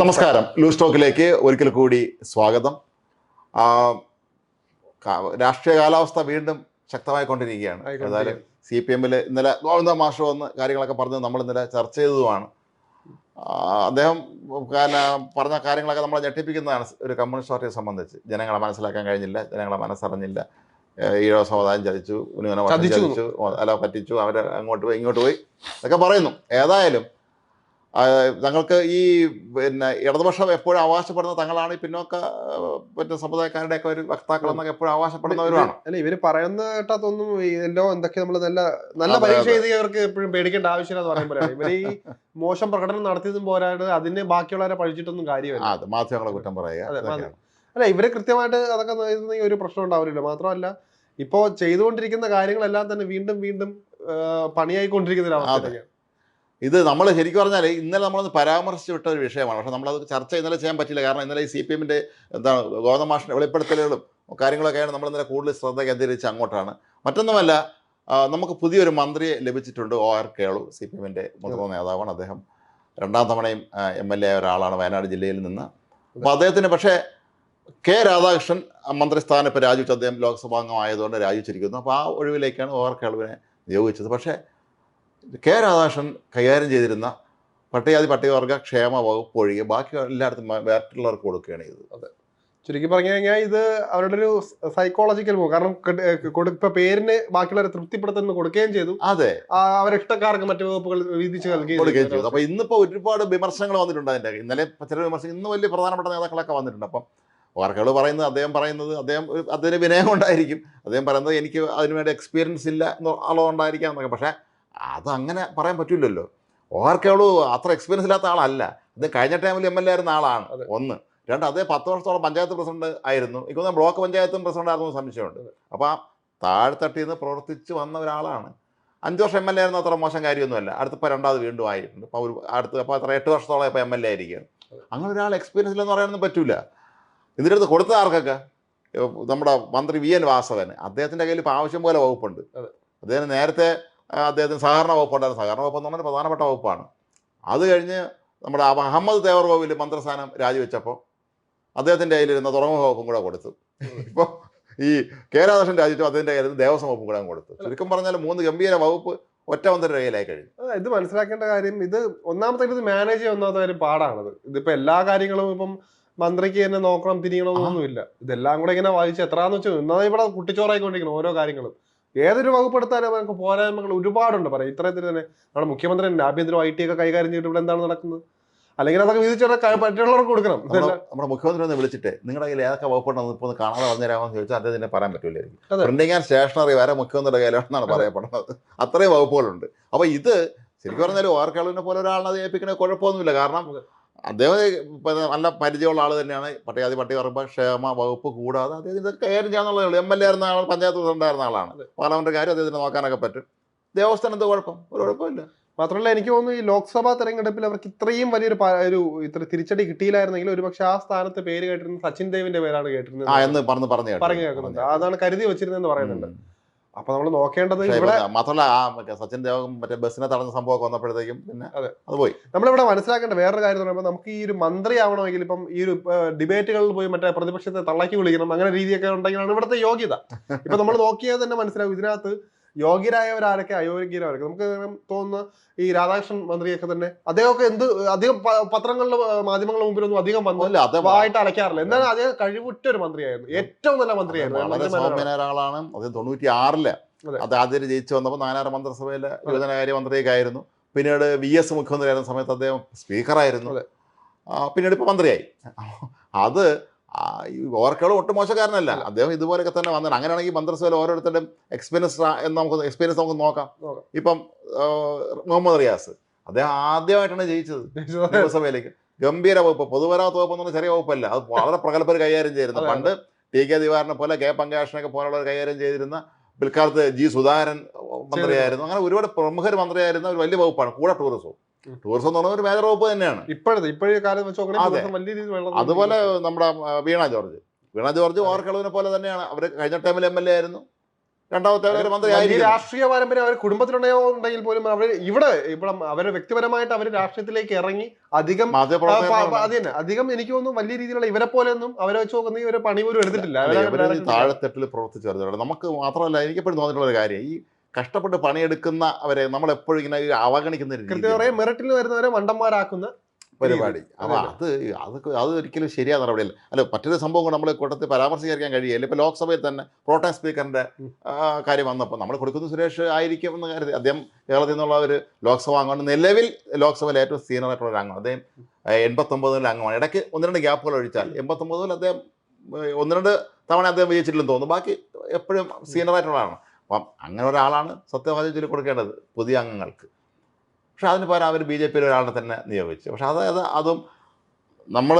നമസ്കാരം. ലൂസ് ടോക്കിലേക്ക് ഒരിക്കൽ കൂടി സ്വാഗതം. രാഷ്ട്രീയ കാലാവസ്ഥ വീണ്ടും ശക്തമായി കൊണ്ടിരിക്കുകയാണ്. ഏതായാലും സി പി എമ്മിൽ ഇന്നലെ ഗോവിന്ദ മാഷ് വന്ന് കാര്യങ്ങളൊക്കെ പറഞ്ഞ് നമ്മൾ ഇന്നലെ ചർച്ച ചെയ്തതുമാണ്. അദ്ദേഹം പറഞ്ഞ കാര്യങ്ങളൊക്കെ നമ്മളെ ഞെട്ടിപ്പിക്കുന്നതാണ് ഒരു കമ്മ്യൂണിസ്റ്റ് പാർട്ടിയെ സംബന്ധിച്ച്. ജനങ്ങളെ മനസ്സിലാക്കാൻ കഴിഞ്ഞില്ല ജനങ്ങളെ മനസ്സറിഞ്ഞില്ല. ഈഴവ സമുദായം ചതിച്ചു ഉന്നമനം ചതിച്ചു. അല്ല പറ്റിച്ചു അവർ അങ്ങോട്ട് പോയി ഇങ്ങോട്ട് പോയി എന്നൊക്കെ പറയുന്നു. ഏതായാലും തങ്ങൾക്ക് ഈ പിന്നെ ഇടതുപക്ഷം എപ്പോഴും അവകാശപ്പെടുന്ന തങ്ങളാണ് ഈ പിന്നോക്ക പിന്നെ മറ്റേ സമുദായക്കാരുടെ ഒക്കെ ഒരു വക്താക്കൾ എന്നൊക്കെ എപ്പോഴും അവകാശപ്പെടുന്നവരുമാണ്. അല്ല ഇവർ പറയുന്ന കേട്ടാത്തൊന്നും എല്ലോ എന്തൊക്കെ നമ്മൾ നല്ല നല്ല പരീക്ഷ എഴുതി അവർക്ക് എപ്പോഴും പേടിക്കേണ്ട ആവശ്യമില്ല എന്ന് പറയുമ്പോഴാണ് ഇവർ ഈ മോശം പ്രകടനം നടത്തിയതും പോരാണ്ട് അതിന് ബാക്കിയുള്ളവരെ പഴിച്ചിട്ടൊന്നും കാര്യമില്ല. അത് മാധ്യമങ്ങളെ കുറ്റം പറയുക. അല്ല ഇവർ കൃത്യമായിട്ട് അതൊക്കെ ഒരു പ്രശ്നം ഉണ്ടാവില്ല മാത്രമല്ല ഇപ്പോ ചെയ്തുകൊണ്ടിരിക്കുന്ന കാര്യങ്ങളെല്ലാം തന്നെ വീണ്ടും വീണ്ടും പണിയായിക്കൊണ്ടിരിക്കുന്ന ഒരു അവസ്ഥയിലേക്കാണ് ഇത് നമ്മൾ ശരിക്കും പറഞ്ഞാൽ ഇന്നലെ നമ്മളൊന്ന് പരാമർശിച്ച് വിട്ട ഒരു വിഷയമാണ്. പക്ഷെ നമ്മളത് ചർച്ച ഇന്നലെ ചെയ്യാൻ പറ്റില്ല കാരണം ഇന്നലെ ഈ സി പി എമ്മിന്റെ എന്താണ് ഗോതമാഷിന്റെ വെളിപ്പെടുത്തലുകളും കാര്യങ്ങളൊക്കെയാണ് നമ്മൾ ഇന്നലെ കൂടുതൽ ശ്രദ്ധ കേന്ദ്രീകരിച്ച് അങ്ങോട്ടാണ്. മറ്റൊന്നുമല്ല നമുക്ക് പുതിയൊരു മന്ത്രിയെ ലഭിച്ചിട്ടുണ്ട് O R Kelu C P എമ്മിന്റെ മുതിർന്ന നേതാവാണ്. അദ്ദേഹം രണ്ടാം തവണയും എം എൽ എ ഒരാളാണ് വയനാട് ജില്ലയിൽ നിന്ന്. അപ്പോൾ അദ്ദേഹത്തിന് പക്ഷേ കെ രാധാകൃഷ്ണൻ മന്ത്രിസ്ഥാനം ഇപ്പോൾ രാജിവെച്ച് അദ്ദേഹം ലോക്സഭാംഗമായതുകൊണ്ട് രാജിവെച്ചിരിക്കുന്നു. അപ്പോൾ ആ ഒഴിവിലേക്കാണ് ഒ ആർ കേളുവിനെ നിയോഗിച്ചത്. പക്ഷേ കെ രാധാകൃഷ്ണൻ കൈകാര്യം ചെയ്തിരുന്ന പട്ടികജാതി പട്ടികവർഗ ക്ഷേമ വകുപ്പ് ഒഴികെ ബാക്കി എല്ലായിടത്തും മറ്റുള്ളവർക്ക് കൊടുക്കുകയാണ് ചെയ്തത്. അതെ. ചുരുക്കി പറഞ്ഞു കഴിഞ്ഞാൽ ഇത് അവരുടെ ഒരു സൈക്കോളജിക്കൽ പോകും കാരണം ഇപ്പൊ പേരിന് ബാക്കിയുള്ളവരെ തൃപ്തിപ്പെടുത്തുന്ന കൊടുക്കുകയും ചെയ്തു. അതെ. അവരിഷ്ടക്കാർക്ക് അവരെ ഇഷ്ടക്കാർക്ക് മറ്റു വകുപ്പുകൾ വീതിച്ച് നൽകി കൊടുക്കുകയും ചെയ്തു. അപ്പൊ അപ്പോൾ ഇന്നിപ്പോൾ ഒരുപാട് വിമർശനങ്ങൾ വന്നിട്ടുണ്ട് അതിന്റെ ഇന്നലെ ചില വിമർശനം ഇന്ന് വലിയ പ്രധാനപ്പെട്ട നേതാക്കളൊക്കെ വന്നിട്ടുണ്ട്. അപ്പം വാർക്കകൾ പറയുന്നത് അദ്ദേഹം പറയുന്നത് അദ്ദേഹം അതിന് വിനയം ഉണ്ടായിരിക്കും അദ്ദേഹം പറയുന്നത് എനിക്ക് അതിനുവേണ്ടി എക്സ്പീരിയൻസ് ഇല്ല എന്നുള്ളതുകൊണ്ടായിരിക്കാം എന്നൊക്കെ. പക്ഷേ അത് അങ്ങനെ പറയാൻ പറ്റില്ലല്ലോ. ഓർക്കവളു അത്ര എക്സ്പീരിയൻസ് ഇല്ലാത്ത ആളല്ല. ഇത് കഴിഞ്ഞ ടൈമിൽ എം എൽ എ ആയിരുന്ന ആളാണ്. ഒന്ന്. രണ്ട് അതേ പത്ത് വർഷത്തോളം പഞ്ചായത്ത് പ്രസിഡന്റ് ആയിരുന്നു. എനിക്ക് ബ്ലോക്ക് പഞ്ചായത്തും പ്രസിഡന്റ് ആയിരുന്നു സംശയമുണ്ട്. അപ്പോൾ ആ താഴ്ത്തട്ടിൽ നിന്ന് പ്രവർത്തിച്ച് വന്ന ഒരാളാണ്. അഞ്ച് വർഷം എം എൽ എ ആയിരുന്നു അത്ര മോശം കാര്യമൊന്നുമല്ല. അടുത്തിപ്പോൾ രണ്ടാമത് വീണ്ടും ആയിട്ടുണ്ട്. അപ്പോൾ ഒരു അടുത്ത് അപ്പോൾ അത്ര എട്ട് വർഷത്തോളം ഇപ്പോൾ എം എൽ എ ആയിരിക്കുകയാണ്. അങ്ങനെ ഒരാൾ എക്സ്പീരിയൻസ് ഇല്ലെന്ന് പറയാനൊന്നും പറ്റില്ല ഇതിന്റെ അടുത്ത് കൊടുത്ത ആർക്കൊക്കെ? നമ്മുടെ മന്ത്രി വി എൻ വാസവൻ അദ്ദേഹത്തിന്റെ കയ്യിൽ ഇപ്പോൾ ആവശ്യം പോലെ വകുപ്പുണ്ട്. അദ്ദേഹം നേരത്തെ അദ്ദേഹത്തിന് സഹകരണ വകുപ്പുണ്ടായിരുന്നു സഹകരണ വകുപ്പ് എന്ന് പറഞ്ഞാൽ പ്രധാനപ്പെട്ട വകുപ്പാണ്. അത് കഴിഞ്ഞ് നമ്മുടെ അഹ- അഹമ്മദ് തേവർ കോവിൽ മന്ത്രിസ്ഥാനം രാജിവെച്ചപ്പോൾ അദ്ദേഹത്തിന്റെ കയ്യിലിരുന്ന തുറമുഖ വകുപ്പും കൂടെ കൊടുത്തു. ഇപ്പോൾ ഈ കെ രാധാകൃഷ്ണൻ രാജിച്ചു അദ്ദേഹത്തിന്റെ കയ്യിൽ ദേവസ്വം വകുപ്പും കൂടെ കൊടുത്തു. ചുരുക്കം പറഞ്ഞാൽ മൂന്ന് ഗംഭീര വകുപ്പ് ഒറ്റ മന്ത്രിയുടെ കയ്യിലായി കഴിഞ്ഞു. ഇത് മനസ്സിലാക്കേണ്ട കാര്യം ഇത് ഒന്നാമത്തെ ഇത് മാനേജ് ചെയ്യുന്ന ഒന്നാമത്തെ കാര്യം പാടാണത്. ഇതിപ്പോൾ എല്ലാ കാര്യങ്ങളും ഇപ്പം മന്ത്രിക്ക് തന്നെ നോക്കണം തിരിയണം എന്നൊന്നുമില്ല. ഇതെല്ലാം കൂടെ ഇങ്ങനെ വായിച്ച് എത്രാന്ന് വെച്ചാൽ എന്നാ ഇവിടെ കുട്ടിച്ചോറായിക്കൊണ്ടിരിക്കണം ഓരോ കാര്യങ്ങളും. ഏതൊരു വകുപ്പ് എടുത്താലും നമുക്ക് പോരായ്മകൾ ഒരുപാടുണ്ട്. പറയാം ഇത്രയും തന്നെ നമ്മുടെ മുഖ്യമന്ത്രി തന്നെ ആഭ്യന്തരം ഐ ടി ഒക്കെ കൈകാര്യം ചെയ്തിട്ട് ഇവിടെ എന്താണ് നടക്കുന്നത്? അല്ലെങ്കിൽ അതൊക്കെ വിധിച്ചിട്ട് പറ്റുള്ളവർക്ക് കൊടുക്കണം. നമ്മുടെ മുഖ്യമന്ത്രി ഒന്ന് വിളിച്ചിട്ട് നിങ്ങളുടെ കയ്യിൽ ഏതൊക്കെ വകുപ്പുണ്ടെന്ന് ഇപ്പോൾ ഒന്ന് കാണാതെ വന്നേരാമെന്ന് ചോദിച്ചാൽ അദ്ദേഹത്തിന് പറയാൻ പറ്റില്ലായിരിക്കും. പ്രിന്റിംഗ് ആൻഡ് സ്റ്റേഷനറി വരെ മുഖ്യമന്ത്രിയുടെ കയ്യിലാണെന്നാണ് പറയപ്പെടുന്നത്. അത്രയും വകുപ്പുകളുണ്ട്. അപ്പോൾ ഇത് ശരിക്കും പറഞ്ഞാൽ ഓർക്കാളിനെ പോലെ ഒരാളിനെ അത് ഏൽപ്പിക്കണ കുഴപ്പമൊന്നുമില്ല. കാരണം. അദ്ദേഹം ഇപ്പം നല്ല പരിചയമുള്ള ആൾ തന്നെയാണ്. പട്ടികാതി പട്ടികവർഗ ക്ഷേമ വകുപ്പ് കൂടാതെ അദ്ദേഹം ഇതൊക്കെ കൈകാര്യം ചെയ്യാന്നുള്ളതേ ഉള്ളൂ എം എൽ എ ആയിരുന്ന ആൾ പഞ്ചായത്ത് പ്രസിഡന്റായിരുന്ന ആളാണ്. പാർലമെന്റ് കാര്യം അദ്ദേഹത്തിന് നോക്കാനൊക്കെ പറ്റും. ദേവസ്ഥാനം എന്ത് കുഴപ്പം? ഒരു കുഴപ്പമില്ല മാത്രമല്ല എനിക്ക് തോന്നുന്നു ഈ ലോക്സഭാ തെരഞ്ഞെടുപ്പിൽ അവർക്ക് ഇത്രയും വലിയൊരു ഒരു ഇത്ര തിരിച്ചടി കിട്ടിയില്ലായിരുന്നെങ്കിൽ ഒരുപക്ഷെ ആ സ്ഥാനത്ത് പേര് കേട്ടിരുന്നത് സച്ചിൻ ദേവിന്റെ പേരാണ് കേട്ടിരുന്നത്. എന്ന് പറഞ്ഞ് പറഞ്ഞു കേൾക്കുന്നുണ്ട്. അതാണ് കരുതി വെച്ചിരുന്നെന്ന് പറയുന്നുണ്ട്. അപ്പൊ നമ്മൾ നോക്കേണ്ടത് ഇവിടെ മാത്രമല്ല ആ സച്ചിൻ ദേവം മറ്റേ ബസ്സിനെ തടഞ്ഞ സംഭവമൊക്കെ വന്നപ്പോഴത്തേക്കും പിന്നെ അതെ. അത് പോയി നമ്മളിവിടെ മനസ്സിലാക്കേണ്ട വേറൊരു കാര്യം എന്ന് പറയുമ്പോൾ നമുക്ക് ഈ ഒരു മന്ത്രി ആവണമെങ്കിൽ ഇപ്പം ഈ ഒരു ഡിബേറ്റുകളിൽ പോയി മറ്റേ പ്രതിപക്ഷത്തെ തള്ളാക്കി വിളിക്കണം അങ്ങനെ രീതിയൊക്കെ ഉണ്ടെങ്കിലാണ് ഇവിടുത്തെ യോഗ്യത ഇപ്പൊ നമ്മൾ നോക്കിയാൽ തന്നെ മനസ്സിലാവും ഇതിനകത്ത് യോഗ്യരായവരാരൊക്കെ അയോഗ്യരായവരൊക്കെ നമുക്ക് തോന്നുന്ന ഈ രാധാകൃഷ്ണൻ മന്ത്രിയൊക്കെ തന്നെ അദ്ദേഹമൊക്കെ എന്ത് അധികം പത്രങ്ങളുടെ മാധ്യമങ്ങളുടെ മുമ്പിലൊന്നും അധികം വന്നില്ല അല്ല അടയ്ക്കാറില്ല എന്നാലും അദ്ദേഹം കഴിവുറ്റ ഒരു മന്ത്രിയായിരുന്നു. ഏറ്റവും നല്ല മന്ത്രിയായിരുന്നു. ഒരാളാണ് അദ്ദേഹം തൊണ്ണൂറ്റി ആറിൽ അതെ. ആദ്യം ജയിച്ചു വന്നപ്പോൾ നാനാറ് മന്ത്രിസഭയിലെ യുവജനകാര്യ മന്ത്രിയൊക്കെ ആയിരുന്നു പിന്നീട് വി എസ് മുഖ്യമന്ത്രിയായിരുന്ന സമയത്ത് അദ്ദേഹം സ്പീക്കറായിരുന്നു. പിന്നീട് ഇപ്പൊ മന്ത്രിയായി. അത് ആ, ഈ ഓർക്കളും ഒട്ടും മോശക്കാരനല്ല. അദ്ദേഹം ഇതുപോലെയൊക്കെ തന്നെ വന്നത് അങ്ങനെയാണെങ്കിൽ മന്ത്രിസഭയിൽ ഓരോരുത്തരുടെയും എക്സ്പീരിയൻസ് എന്ന് നമുക്ക് എക്സ്പീരിയൻസ് നമുക്ക് നോക്കാം. ഇപ്പം മുഹമ്മദ് റിയാസ്. അദ്ദേഹം ആദ്യമായിട്ടാണ് ജയിച്ചത് നിയമസഭയിലേക്ക്. ഗംഭീര വകുപ്പ്. പൊതുവരാത്ത വകുപ്പ് എന്ന് പറഞ്ഞാൽ ചെറിയ വകുപ്പല്ല. അത് വളരെ പ്രഗത്ഭർ കൈകാര്യം ചെയ്തിരുന്നു. പണ്ട് ടി കെ ദിവാറിനെ പോലെ കെ പങ്കാഷനൊക്കെ പോലുള്ളവർ കൈകാര്യം ചെയ്തിരുന്ന പിൽക്കാലത്ത് ജി സുധാകരൻ മന്ത്രിയായിരുന്നു. അങ്ങനെ ഒരുപാട് പ്രമുഖർ മന്ത്രിയായിരുന്ന ഒരു വലിയ വകുപ്പാണ്. കൂടെ ടൂറിസവും. ടൂറിസം എന്ന് പറഞ്ഞ ഒരു മേജർ വകുപ്പ് തന്നെയാണ്. ഇപ്പോഴത്തെ ഇപ്പോഴത്തെ കാലം വെച്ച് നോക്കണമെങ്കിൽ വലിയ രീതിയിൽ അതുപോലെ നമ്മുടെ വീണ ജോർജ്. വീണ ജോർജ്. ഓർക്കളവിനെ പോലെ തന്നെയാണ്. അവർ കഴിഞ്ഞ ടൈമിൽ എം എൽ എ ആയിരുന്നു. രണ്ടാമത്തെ മന്ത്രി രാഷ്ട്രീയ പാരമ്പര്യം അവർ കുടുംബത്തിലുണ്ടോ ഉണ്ടെങ്കിൽ പോലും അവർ ഇവിടെ ഇവിടെ അവരെ വ്യക്തിപരമായിട്ട് അവർ രാഷ്ട്രീയത്തിലേക്ക് ഇറങ്ങി അധികം ആ, പ- തന്നെ അധികം എനിക്ക് തോന്നുന്നു വലിയ രീതിയിലുള്ള ഇവരെ പോലെ ഒന്നും അവരെ വെച്ച് നോക്കുന്ന പണി പോലും എടുത്തിട്ടില്ല. താഴെത്തട്ടിൽ പ്രവർത്തിച്ചു നമുക്ക് മാത്രമല്ല എനിക്ക് എപ്പോഴും തോന്നിയിട്ടുള്ള ഒരു കാര്യം. ഈ കഷ്ടപ്പെട്ട് പണിയെടുക്കുന്ന അവരെ നമ്മൾ എപ്പോഴും ഇങ്ങനെ അവഗണിക്കുന്ന മെറിറ്റിൽ വരുന്നവരെ മണ്ടന്മാരാക്കുന്ന പരിപാടി. അപ്പോൾ അത് അത്. അത് ഒരിക്കലും ശരിയായ നടപടിയല്ല. അല്ല മറ്റൊരു സംഭവം നമ്മൾ കൂട്ടത്തിൽ പരാമർശിക്കാൻ കഴിയില്ല ഇപ്പോൾ ലോക്സഭയിൽ തന്നെ പ്രോട്ടം സ്പീക്കറിന്റെ കാര്യം വന്നപ്പോൾ നമ്മൾ കൊടുക്കുന്ന സുരേഷ് ആയിരിക്കും എന്ന് കരുതി. അദ്ദേഹം കേരളത്തിൽ നിന്നുള്ള ഒരു ലോക്സഭ അംഗമാണ്. നിലവിൽ ലോക്സഭയിൽ ഏറ്റവും സീനിയർ ആയിട്ടുള്ള ഒരു അംഗം അദ്ദേഹം എൺപത്തൊമ്പതിലെ അംഗമാണ്. ഇടയ്ക്ക് ഒന്ന് രണ്ട് ഗ്യാപ്പുകൾ ഒഴിച്ചാൽ എൺപത്തൊമ്പതിൽ അദ്ദേഹം ഒന്ന് രണ്ട് തവണ അദ്ദേഹം വിജയിച്ചിട്ടില്ലെന്ന് തോന്നുന്നു. ബാക്കി എപ്പോഴും സീനിയർ ആയിട്ടുള്ള ആളാണ്. അപ്പം അങ്ങനെ ഒരാളാണ് സത്യവാദി ചൊല്ലി കൊടുക്കേണ്ടത് പുതിയ അംഗങ്ങൾക്ക്. പക്ഷെ അതിന് പകരം അവർ ബി ജെ പിയിൽ ഒരാളെ തന്നെ നിയോഗിച്ചു. പക്ഷെ അതായത് അതും നമ്മൾ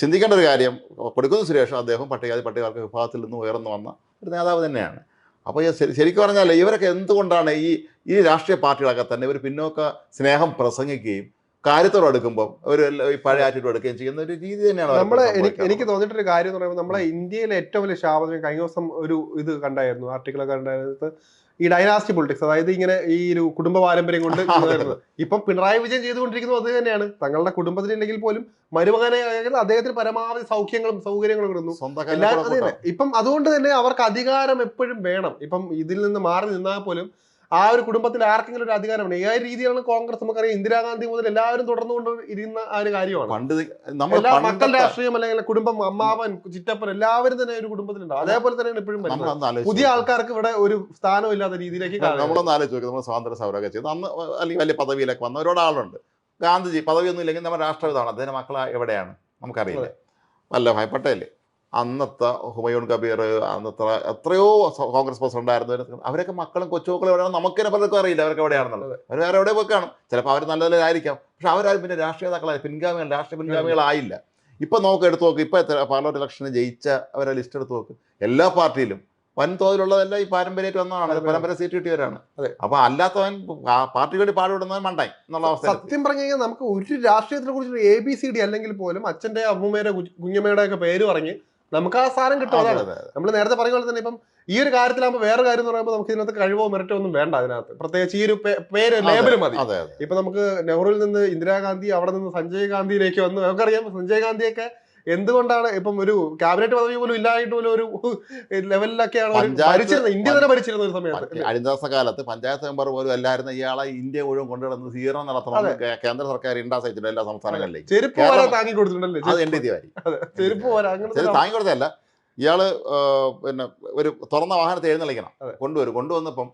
ചിന്തിക്കേണ്ട ഒരു കാര്യം കൊടുക്കുന്ന സുരേഷ് അദ്ദേഹം പട്ടികജാതി പട്ടികവർഗ വിഭാഗത്തിൽ നിന്ന് ഉയർന്നു വന്ന ഒരു നേതാവ് തന്നെയാണ്. അപ്പോൾ ഈ ശരിക്കും പറഞ്ഞാൽ ഇവരൊക്കെ എന്തുകൊണ്ടാണ് ഈ ഈ രാഷ്ട്രീയ പാർട്ടികളൊക്കെ തന്നെ ഇവർ പിന്നോക്ക സ്നേഹം പ്രസംഗിക്കുകയും കാര്യത്തോട് അടുക്കുമ്പോൾ ഒരു ഈ പഴയ ആറ്റിറ്റ്യൂഡ് എടുക്കുകയും ചെയ്യുന്ന ഒരു രീതി തന്നെയാണ് നമ്മളെ എനിക്ക് തോന്നിയിട്ടൊരു കാര്യം എന്ന് പറയുമ്പോൾ നമ്മളെ ഇന്ത്യയിലെ ഏറ്റവും വലിയ ശാപം കഴിഞ്ഞ ദിവസം ഒരു ഇത് കണ്ടായിരുന്നു ആർട്ടിക്കിളൊക്കെ കണ്ടായിരുന്നത് ഈ ഡൈനാസ്റ്റി പൊളിറ്റിക്സ് അതായത് ഇങ്ങനെ ഈ ഒരു കുടുംബ പാരമ്പര്യം കൊണ്ട് ഇപ്പം പിണറായി വിജയൻ ചെയ്തുകൊണ്ടിരിക്കുന്നത് അത് തന്നെയാണ്. തങ്ങളുടെ കുടുംബത്തിലില്ലെങ്കിൽ പോലും മരുമകനെ അദ്ദേഹത്തിന് പരമാവധി സൗഖ്യങ്ങളും സൗകര്യങ്ങളും തന്നെ. ഇപ്പം അതുകൊണ്ട് തന്നെ അവർക്ക് അധികാരം എപ്പോഴും വേണം. ഇപ്പം ഇതിൽ നിന്ന് മാറി നിന്നാൽ പോലും ആ ഒരു കുടുംബത്തിൽ ആർക്കെങ്കിലും ഒരു അധികാരമാണ് ആ രീതിയിലാണ് കോൺഗ്രസ്? നമുക്കറിയാം ഇന്ദിരാഗാന്ധി മുതൽ എല്ലാവരും തുടർന്നുകൊണ്ട് ഇരുന്ന ആ ഒരു കാര്യമാണ്. പണ്ട് എല്ലാ മക്കൾ രാഷ്ട്രീയം അല്ലെങ്കിൽ കുടുംബം അമ്മാവൻ ചിറ്റപ്പൻ എല്ലാവരും തന്നെ ഒരു കുടുംബത്തിലുണ്ടാവും അതേപോലെ തന്നെയാണ് ഇപ്പോഴും പുതിയ ആൾക്കാർക്ക് ഇവിടെ ഒരു സ്ഥാനം ഇല്ലാത്ത രീതിയിലേക്ക്. നമ്മളൊന്ന് ആലോചിച്ച് നമ്മൾ സ്വാതന്ത്ര്യ സമരമൊക്കെ ചെയ്തു. അന്ന് അല്ലെങ്കിൽ വലിയ പദവിയിലൊക്കെ വന്ന ഒരാളുണ്ട് ഗാന്ധിജി പദവിയൊന്നും ഇല്ലെങ്കിൽ നമ്മുടെ രാഷ്ട്രപിതാണ് അദ്ദേഹം മക്കൾ എവിടെയാണ്? നമുക്കറിയില്ല. വല്ലഭായ് പട്ടേൽ അന്നത്തെ ഹുമയൂൺ കബീർ അന്നത്തെ എത്രയോ കോൺഗ്രസ് പ്രസിഡന്റ് ആയിരുന്നു. അവരൊക്കെ മക്കളും കൊച്ചുമക്കളും എവിടെയാണ് നമുക്ക് തന്നെ പലർക്കും അറിയില്ല. അവരൊക്കെ എവിടെയാണെന്നുള്ളത്. അവർ വേറെ എവിടെ പോയി കാണും. ചിലപ്പോൾ അവർ നല്ല നല്ലതായിരിക്കാം പക്ഷെ അവരാരും പിന്നെ രാഷ്ട്രീയ നേതാക്കളായി പിൻഗാമികൾ രാഷ്ട്രീയ പിൻഗാമികളായില്ല ഇപ്പം നോക്ക് എടുത്തു നോക്ക് ഇപ്പോൾ എത്ര പാർലമെന്റ് ഇലക്ഷന് ജയിച്ച അവരെ ലിസ്റ്റ് എടുത്ത് നോക്ക്. എല്ലാ പാർട്ടിയിലും വൻതോതിലുള്ളതെല്ലാം ഈ പാരമ്പര്യമായിട്ട് വന്നതാണ്. പരമ്പര സീറ്റ് കിട്ടിയവരാണ്. അതെ. അപ്പൊ അല്ലാത്തവൻ പാർട്ടി വേണ്ടി പാടുവിടുന്നവൻ മണ്ടായി എന്നുള്ള അവസ്ഥ സത്യം പറഞ്ഞു കഴിഞ്ഞാൽ നമുക്ക് ഒരു രാഷ്ട്രീയത്തിനെ കുറിച്ച് എ ബി സി ഡി അല്ലെങ്കിൽ പോലും അച്ഛന്റെ അമ്മൂമ്മയുടെ കുഞ്ഞമ്മയുടെ ഒക്കെ പേര് പറഞ്ഞ് നമുക്ക് ആ സാധനം കിട്ടും അതാണ്. നമ്മൾ നേരത്തെ പറഞ്ഞ പോലെ തന്നെ ഇപ്പം ഈ ഒരു കാര്യത്തിലാകുമ്പോൾ വേറെ കാര്യം എന്ന് പറയുമ്പോൾ നമുക്ക് ഇതിനകത്ത് കഴിവോ മെറിറ്റോ ഒന്നും വേണ്ട അതിനകത്ത്. പ്രത്യേകിച്ച് ഈ ഒരു പേര് ലേബൽ മതി. ഇപ്പൊ നമുക്ക് നെഹ്റുവിൽ നിന്ന് ഇന്ദിരാഗാന്ധി അവിടെ നിന്ന് സഞ്ജയ് ഗാന്ധിയിലേക്ക് വന്ന് നമുക്കറിയാം സഞ്ജയ് ഗാന്ധിയൊക്കെ എന്തുകൊണ്ടാണ് ഇപ്പം ഒരു ക്യാബിനറ്റ് പദവി പോലും ഇല്ലായിട്ട് പോലും ഒരു ലെവലിലൊക്കെയാണ് ഭരിച്ചിരുന്നത്? ഇന്ത്യ തന്നെ ഭരിച്ചിരുന്ന ഒരു സമയത്ത്? അടിദാസ കാലത്ത് പഞ്ചായത്ത് മെമ്പർ പോലും അല്ലായിരുന്ന ഇയാളെ ഇന്ത്യ മുഴുവൻ കൊണ്ടുവന്ന് സീറോ നടത്തണം കേന്ദ്ര സർക്കാർ ഇണ്ടാസ് അയച്ചിട്ടുണ്ട് എല്ലാ സംസ്ഥാനങ്ങളിലേക്കും. ചെരുപ്പ് വരെ താങ്ങി കൊടുത്തിട്ടുണ്ടല്ലേ? അത് എൻ ഡി തിവാരി ചെരുപ്പ് വരെ താങ്ങി കൊടുത്തല്ല ഇയാൾ പിന്നെ ഒരു തുറന്ന വാഹനത്തെ എഴുന്നള്ളിക്കണം. കൊണ്ടുവരും. കൊണ്ടുവന്നപ്പം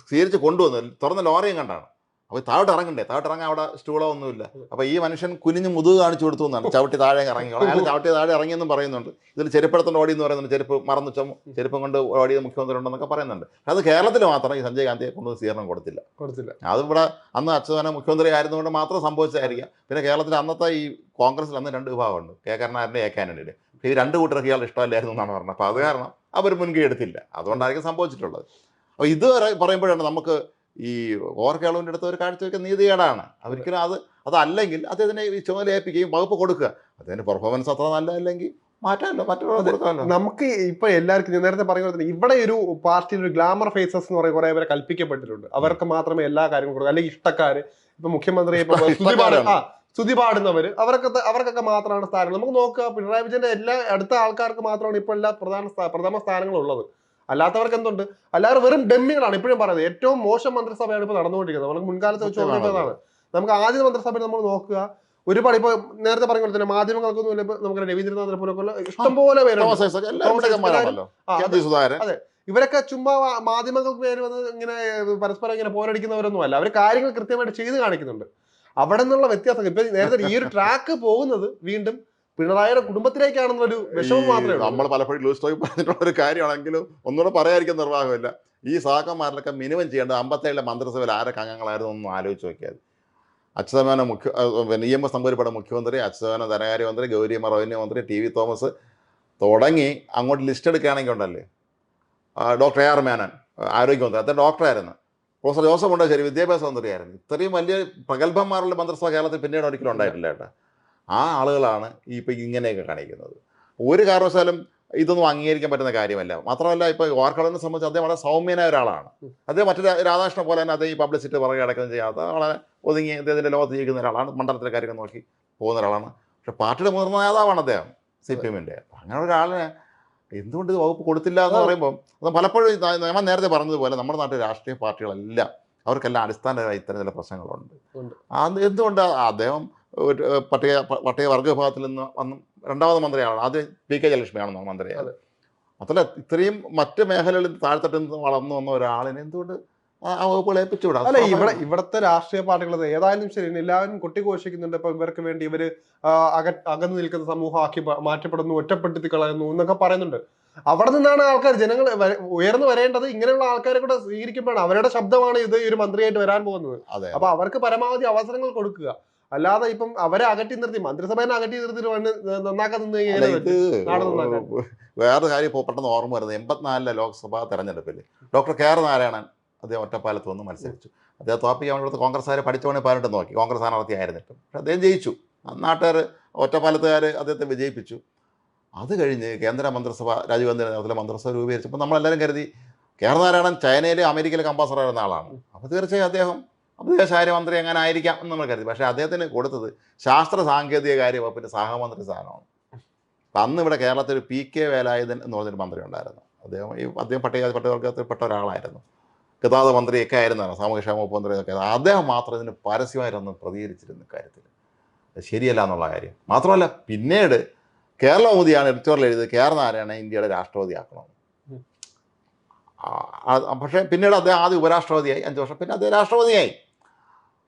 സ്വീകരിച്ച് കൊണ്ടുവന്നു തുറന്ന ലോറിയും കണ്ടാണ്. അപ്പോൾ താഴോട്ട് ഇറങ്ങണ്ടേ? താഴോട്ട് ഇറങ്ങാൻ അവിടെ സ്റ്റൂളോ ഒന്നുമില്ല അപ്പോൾ ഈ മനുഷ്യൻ കുനിഞ്ഞ് മുതുക് കാണിച്ചു കൊടുത്തു എന്നാണ്. ചവിട്ടി താഴെ ഇറങ്ങി അയാൾ ചവിട്ടി താഴെ ഇറങ്ങിയെന്നും പറയുന്നുണ്ട്. ഇതിൽ ചെരുപ്പെടുത്തോണ്ട് ഓടി എന്ന് പറയുന്നുണ്ട്. ചെരുപ്പ് മറന്നു ചുമ ചെരുപ്പം കൊണ്ട് ഓടിയത് മുഖ്യമന്ത്രി ഉണ്ടെന്നൊക്കെ പറയുന്നുണ്ട്. അത് കേരളത്തിൽ മാത്രം ഈ സഞ്ജയ് ഗാന്ധിയെ കൊണ്ട് സ്വീകരണം കൊടുത്തില്ല. കൊടുത്തില്ല. അത് ഇവിടെ അന്ന് അച്യുതനെ മുഖ്യമന്ത്രി ആയിരുന്നുകൊണ്ട് മാത്രം സംഭവിച്ചതായിരിക്കാം. പിന്നെ കേരളത്തിൽ അന്നത്തെ ഈ കോൺഗ്രസിൽ അന്ന് രണ്ട് വിഭാഗമുണ്ട്. കെ കരുണാകരന്റെ എ കാനഡയുടെ. ഈ രണ്ട് കൂട്ടർക്ക് ഇയാൾ ഇഷ്ടമല്ലായിരുന്നു എന്നാണ് പറഞ്ഞത്. അപ്പോൾ അത് കാരണം അവർ മുൻകൈ എടുത്തില്ല. അതുകൊണ്ടായിരിക്കും സംഭവിച്ചിട്ടുള്ളത്. അപ്പോൾ ഇതുവരെ പറയുമ്പോഴാണ് നമുക്ക് ഈ ഓവർ കേളവിന്റെ അടുത്ത് ഒരു കാഴ്ചവെക്കുന്ന നീതികേടാണ്. ഒരിക്കലും അത് അതല്ലെങ്കിൽ അദ്ദേഹത്തിനെ ഈ ചുമതല ഏൽപ്പിക്കുകയും വകുപ്പ് കൊടുക്കുക. അദ്ദേഹത്തിന്റെ പെർഫോമൻസ് അത്ര നല്ലതല്ലെങ്കിൽ മാറ്റാമല്ലോ മറ്റുള്ള നമുക്ക് ഇപ്പൊ എല്ലാവർക്കും ഞാൻ നേരത്തെ പറഞ്ഞ പോലെ തന്നെ ഇവിടെ ഒരു പാർട്ടിയിൽ ഒരു ഗ്ലാമർ ഫേസസ് എന്ന് പറയുന്ന കുറെ പേരെ കൽപ്പിക്കപ്പെട്ടിട്ടുണ്ട്. അവർക്ക് മാത്രമേ എല്ലാ കാര്യങ്ങളും കൊടുക്കുക അല്ലെങ്കിൽ ഇഷ്ടക്കാര് ഇപ്പൊ മുഖ്യമന്ത്രി സ്തുതി. പാടുന്നവര് അവർക്ക് അവർക്കൊക്കെ മാത്രമാണ് സ്ഥാനങ്ങൾ. നമുക്ക് നോക്കുക പിണറായി വിജയന്റെ എല്ലാ അടുത്ത ആൾക്കാർക്ക് മാത്രമാണ് ഇപ്പോൾ എല്ലാ പ്രധാന പ്രഥമ സ്ഥാനങ്ങളും ഉള്ളത് അല്ലാത്തവർക്ക് എന്തുണ്ട്? അല്ലാതെ വെറും ഡെമ്മികളാണ്. ഇപ്പോഴും പറയുന്നത് ഏറ്റവും മോശം മന്ത്രിസഭയാണ് ഇപ്പോൾ നടന്നുകൊണ്ടിരിക്കുന്നത്. നമുക്ക് മുൻകാലത്ത് വെച്ച് നോക്കേണ്ടതാണ് നമുക്ക് ആദ്യ മന്ത്രിസഭയിൽ നമ്മൾ നോക്കുക. ഒരുപാട് ഇപ്പൊ നേരത്തെ പറഞ്ഞ പോലെ തന്നെ മാധ്യമങ്ങൾക്കൊന്നും ഇല്ല. നമുക്ക് രവീന്ദ്രനാഥ് പോലെ ഇഷ്ടംപോലെ പേരുണ്ട് സുധാകരൻ. ഇവരൊക്കെ ചുമ്മാ മാധ്യമങ്ങൾക്ക് പേര് വന്ന് ഇങ്ങനെ പരസ്പരം ഇങ്ങനെ പോരടിക്കുന്നവരൊന്നും അല്ല. അവർ കാര്യങ്ങൾ കൃത്യമായിട്ട് ചെയ്ത് കാണിക്കുന്നുണ്ട്. അവിടെ നിന്നുള്ള വ്യത്യാസം. ഇപ്പൊ നേരത്തെ ഈ ഒരു ട്രാക്ക് പോകുന്നത് വീണ്ടും പിണറായിയുടെ കുടുംബത്തിലേക്കാണെന്നൊരു വിഷമം മാത്രമേ നമ്മൾ പലപ്പോഴും ലൂസ് ടോക്ക് പറഞ്ഞിട്ടുള്ള ഒരു കാര്യമാണെങ്കിലും ഒന്നുകൂടെ പറയാതിരിക്കാൻ നിർവാഹമില്ല. ഈ സഹാക്കന്മാരിലൊക്കെ മിനിമം ചെയ്യേണ്ടത് അമ്പത്തേഴിലെ മന്ത്രിസഭയിൽ ആരൊക്കെ അംഗങ്ങളായിരുന്നു ഒന്നും ആലോചിച്ച് നോക്കിയാൽ അച്യുതമേന മുഖ്യ ഇ എം എസ് നമ്പൂരിപ്പട മുഖ്യമന്ത്രി അച്യുതമേന ധനകാര്യമന്ത്രി ഗൗരിയമ്മ റവന്യൂ മന്ത്രി ടി വി തോമസ് തുടങ്ങി അങ്ങോട്ട് ലിസ്റ്റ് എടുക്കുകയാണെങ്കിൽ ഉണ്ടല്ലേ? ഡോക്ടർ എ ആർ മേനൻ ആരോഗ്യമന്ത്രി അദ്ദേഹം ഡോക്ടറായിരുന്നു. പ്രൊഫസർ ജോസഫ് ഉണ്ടശ്ശേരി വിദ്യാഭ്യാസ മന്ത്രിയായിരുന്നു. ഇത്രയും വലിയ പ്രഗത്ഭന്മാരുള്ള മന്ത്രിസഭ കേരളത്തിൽ പിന്നീട് ഒരിക്കലും ഉണ്ടായിട്ടില്ല കേട്ടോ. ആ ആളുകളാണ് ഈ ഇപ്പം ഇങ്ങനെയൊക്കെ കാണിക്കുന്നത്. ഒരു കാരണവശാലും ഇതൊന്നും അംഗീകരിക്കാൻ പറ്റുന്ന കാര്യമല്ല. മാത്രമല്ല ഇപ്പോൾ വാർക്കളെന്നെ സംബന്ധിച്ച് അദ്ദേഹം വളരെ സൗമ്യനായ ഒരാളാണ്. അദ്ദേഹം മറ്റു രാധാകൃഷ്ണ രാധാകൃഷ്ണൻ പോലെ തന്നെ അദ്ദേഹം ഈ പബ്ലിസിറ്റി പുറകെ അടക്കം ചെയ്യാത്ത വളരെ ഒതുങ്ങി അദ്ദേഹത്തിന്റെ ലോകത്ത് ജീവിക്കുന്ന ഒരാളാണ്. മണ്ഡലത്തിലെ കാര്യങ്ങൾ നോക്കി പോകുന്ന ഒരാളാണ്. പക്ഷെ പാർട്ടിയുടെ മുതിർന്ന നേതാവാണ് അദ്ദേഹം സി പി എമ്മിന്റെ അങ്ങനെ ഒരാളിനെ എന്തുകൊണ്ട് ഇത് വകുപ്പ് കൊടുത്തില്ല എന്ന് പറയുമ്പോൾ അത് പലപ്പോഴും ഞാൻ നേരത്തെ പറഞ്ഞതുപോലെ നമ്മുടെ നാട്ടിലെ രാഷ്ട്രീയ പാർട്ടികളെല്ലാം അവർക്കെല്ലാം അടിസ്ഥാനപരമായി ഇത്തരം ചില പ്രശ്നങ്ങളുണ്ട്. അത് എന്തുകൊണ്ട് അദ്ദേഹം പട്ടിക പട്ടിക വർഗ വിഭാഗത്തിൽ നിന്ന് വന്ന് രണ്ടാമത് മന്ത്രിയാണ്. ആദ്യം പി കെ ജയലക്ഷ്മിയാണെന്നോ അത്. അതല്ല ഇത്രയും മറ്റ് മേഖലകളിൽ താഴ്ത്തട്ടിൽ നിന്ന് വളർന്നു വന്ന ഒരാളിനെ എന്തുകൊണ്ട് ആ വകുപ്പുകൾ ഏൽപ്പിച്ചുവിടാം? അല്ല ഇവിടെ ഇവിടുത്തെ രാഷ്ട്രീയ പാർട്ടികൾ ഏതായാലും ശരി എല്ലാവരും കൊട്ടിഘോഷിക്കുന്നുണ്ട്. ഇപ്പൊ ഇവർക്ക് വേണ്ടി ഇവർ അക അകന്നു നിൽക്കുന്ന സമൂഹമാക്കി മാറ്റപ്പെടുന്നു ഒറ്റപ്പെടുത്തി കളയുന്നു എന്നൊക്കെ പറയുന്നുണ്ട്. അവിടെ നിന്നാണ് ആൾക്കാർ ജനങ്ങൾ ഉയർന്നു വരേണ്ടത് ഇങ്ങനെയുള്ള ആൾക്കാരെ കൂടെ സ്വീകരിക്കുമ്പോഴാണ്. അവരുടെ ശബ്ദമാണ് ഇത് ഈ ഒരു മന്ത്രിയായിട്ട് വരാൻ പോകുന്നത്. അപ്പൊ അവർക്ക് പരമാവധി അവസരങ്ങൾ കൊടുക്കുക. അല്ലാതെ ഇപ്പം അവരെ അകറ്റി നിർത്തി മന്ത്രിസഭേനെ അകറ്റി നിർത്തി നന്നാക്കാൻ നിന്ന് കഴിഞ്ഞാൽ വേറൊരു വേറെ കാര്യം ഇപ്പോൾ പെട്ടെന്ന് ഓർമ്മ വരുന്നത്. എൺപത്തിനാലിലെ ലോക്സഭാ തെരഞ്ഞെടുപ്പിൽ ഡോക്ടർ കെ ആർ നാരായണൻ അദ്ദേഹം ഒറ്റപ്പാലത്ത് വന്ന് മത്സരിച്ചു. അദ്ദേഹം തോപ്പിക്കാൻ വേണ്ടി കോൺഗ്രസ്സുകാരെ പഠിച്ചവണേ പതിനെട്ട് നോക്കി. കോൺഗ്രസ് സ്ഥാനാർത്ഥിയായിരുന്നിട്ടും പക്ഷേ അദ്ദേഹം ജയിച്ചു. നാട്ടുകാർ ഒറ്റപ്പാലത്തുകാർ അദ്ദേഹത്തെ വിജയിപ്പിച്ചു. അത് കഴിഞ്ഞ് കേന്ദ്ര മന്ത്രിസഭ രാജീവ് ഗാന്ധി നേതൃത്വത്തിലെ മന്ത്രിസഭ രൂപീകരിച്ചപ്പോൾ നമ്മളെല്ലാവരും കരുതി കെ ആർ നാരായണൻ ചൈനയിലെ അമേരിക്കയിലെ അംബാസഡർ ആയിരുന്ന ആളാണ്. അപ്പോൾ തീർച്ചയായും അദ്ദേഹം വിദേശകാര്യമന്ത്രി എങ്ങനെ ആയിരിക്കാം എന്ന് നമ്മൾ കരുതി. പക്ഷേ അദ്ദേഹത്തിന് കൊടുത്തത് ശാസ്ത്ര സാങ്കേതിക കാര്യ വകുപ്പിന്റെ സഹമന്ത്രി സ്ഥാനമാണ്. അപ്പം അന്ന് ഇവിടെ കേരളത്തിൽ പി കെ വേലായുധൻ എന്ന് പറഞ്ഞൊരു മന്ത്രി ഉണ്ടായിരുന്നു. അദ്ദേഹം ഈ അദ്ദേഹം പട്ടിക പട്ടികവർഗത്തിൽപ്പെട്ട ഒരാളായിരുന്നു. ഗതാഗത മന്ത്രിയൊക്കെ ആയിരുന്നു സാമൂഹ്യക്ഷേമ വകുപ്പ് മന്ത്രിയൊക്കെ. അദ്ദേഹം മാത്രം ഇതിന് പരസ്യമായിട്ടൊന്നും പ്രതികരിച്ചിരുന്നു കാര്യത്തിൽ. ശരിയല്ല എന്നുള്ള കാര്യം. മാത്രമല്ല പിന്നീട് കേരള മോദിയാണ് എഡിറ്റോറിയൽ എഴുതിയത് കെ ആർ നാരായണ ഇന്ത്യയുടെ രാഷ്ട്രപതിയാക്കണം ഉം. പക്ഷേ പിന്നീട് അദ്ദേഹം ആദ്യം ഉപരാഷ്ട്രപതിയായി അഞ്ച് വർഷം. പിന്നെ അദ്ദേഹം രാഷ്ട്രപതിയായി.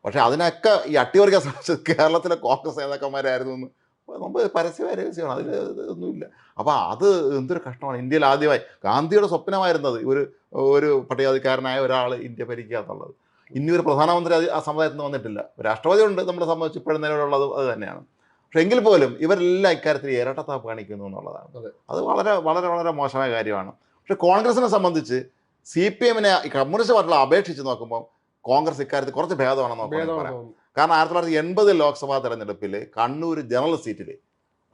പക്ഷേ അതിനൊക്കെ ഈ അട്ടിമറിക്കാൻ ശ്രമിച്ചത് കേരളത്തിലെ കോൺഗ്രസ് നേതാക്കന്മാരായിരുന്നു എന്ന്. നമ്മൾ പരസ്യമായ രഹസ്യമാണ്. അതിൽ ഒന്നുമില്ല. അപ്പോൾ അത് എന്തൊരു കഷ്ടമാണ്. ഇന്ത്യയിൽ ആദ്യമായി ഗാന്ധിയുടെ സ്വപ്നമായിരുന്നത് ഒരു ഒരു പട്ടികജാതിക്കാരനായ ഒരാൾ ഇന്ത്യ ഭരിക്കുക എന്നുള്ളത്. ഇനി ഒരു പ്രധാനമന്ത്രി അത് ആ സമുദായത്തിൽ നിന്ന് വന്നിട്ടില്ല. രാഷ്ട്രപതി ഉണ്ട് നമ്മളെ സംബന്ധിച്ച് ഇപ്പോഴും നിലവിലുള്ളത് അത് തന്നെയാണ്. പക്ഷെ എങ്കിൽ പോലും ഇവരെല്ലാം ഇക്കാര്യത്തിൽ ഇരട്ടത്താപ്പ് കാണിക്കുന്നു എന്നുള്ളതാണ്. അത്. വളരെ വളരെ വളരെ മോശമായ കാര്യമാണ്. പക്ഷെ കോൺഗ്രസിനെ സംബന്ധിച്ച് സി പി എമ്മിനെ കമ്മ്യൂണിസ്റ്റ് പാർട്ടികളെ അപേക്ഷിച്ച് നോക്കുമ്പോൾ കോൺഗ്രസ് ഇക്കാര്യത്തിൽ കുറച്ച് ഭേദമാണെന്ന് പറയാം. കാരണം ആയിരത്തി തൊള്ളായിരത്തി എൺപത് ലോക്സഭാ തെരഞ്ഞെടുപ്പിൽ കണ്ണൂർ ജനറൽ സീറ്റിൽ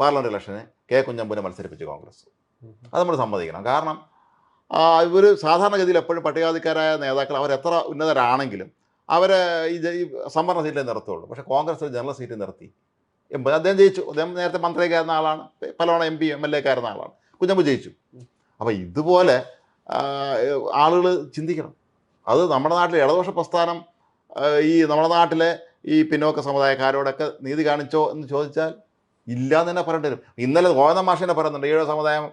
പാർലമെന്റ് ഇലക്ഷന് കെ കുഞ്ഞമ്പുനെ മത്സരിപ്പിച്ചു കോൺഗ്രസ്. അത് നമ്മൾ സമ്മതിക്കണം. കാരണം ഇവർ സാധാരണഗതിയിൽ എപ്പോഴും പട്ടികജാതിക്കാരായ നേതാക്കൾ അവർ എത്ര ഉന്നതരാണെങ്കിലും അവരെ ഈ സംവരണ സീറ്റിലേ നിർത്തുള്ളൂ. പക്ഷേ കോൺഗ്രസ് ജനറൽ സീറ്റ് നിർത്തി. എൺപത് അദ്ദേഹം ജയിച്ചു. അദ്ദേഹം നേരത്തെ മന്ത്രിയൊക്കെ ആയിരുന്ന ആളാണ്. പലവണ M P M L A ഒക്കെ ആയിരുന്ന ആളാണ്. കുഞ്ഞമ്പ് ജയിച്ചു. അപ്പോൾ ഇതുപോലെ ആളുകൾ ചിന്തിക്കണം. അത് നമ്മുടെ നാട്ടിലെ ഇടതുപക്ഷ പ്രസ്ഥാനം ഈ നമ്മുടെ നാട്ടിലെ ഈ പിന്നോക്ക സമുദായക്കാരോടൊക്കെ നീതി കാണിച്ചോ എന്ന് ചോദിച്ചാൽ ഇല്ല എന്ന് തന്നെ പറയേണ്ടി വരും. ഇന്നലെ ഗോവിന്ദ മാഷിനെ പറയുന്നുണ്ട് ഈഴ സമുദായം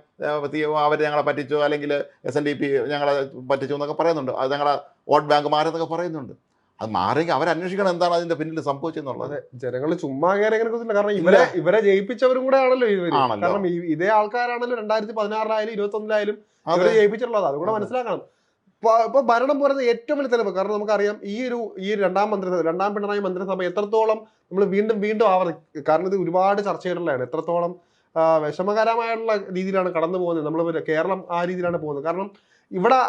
അവർ ഞങ്ങളെ പറ്റിച്ചു അല്ലെങ്കിൽ എസ് എൻ ഡി പി ഞങ്ങളെ പറ്റിച്ചു എന്നൊക്കെ പറയുന്നുണ്ട്. അത് ഞങ്ങളെ വോട്ട് ബാങ്ക് മാറിയെന്നൊക്കെ പറയുന്നുണ്ട്. അത് മാറിയെങ്കിൽ അവരന്വേഷിക്കണം എന്താണ് അതിന്റെ പിന്നിൽ സംഭവിച്ചെന്നുള്ളത്. ജനങ്ങൾ ചുമ്മാ കാരണം ഇവരെ ഇവരെ ജയിപ്പിച്ചവരും കൂടെ ആണല്ലോ കാരണം ഇതേ ആൾക്കാരാണല്ലോ രണ്ടായിരത്തി പതിനാറിലായാലും ഇരുപത്തി ഒന്നിലായാലും അവരെ ഇവരെ ജയിപ്പിച്ചിട്ടുള്ളത്. അതുകൂടെ മനസ്സിലാക്കണം. ഇപ്പൊ ഇപ്പൊ ഭരണം പോരുന്ന ഏറ്റവും വലിയ തെളിവ്. കാരണം നമുക്കറിയാം ഈ ഒരു ഈ രണ്ടാം മന്ത്രിസഭ രണ്ടാം പിണറായി മന്ത്രിസഭ എത്രത്തോളം നമ്മൾ വീണ്ടും വീണ്ടും ആവർത്തി കാരണം ഇത് ഒരുപാട് ചർച്ചകളിലാണ്. എത്രത്തോളം വിഷമകരമായിട്ടുള്ള രീതിയിലാണ് കടന്നു പോകുന്നത്. നമ്മൾ കേരളം ആ രീതിയിലാണ് പോകുന്നത്. കാരണം ഇവിടെ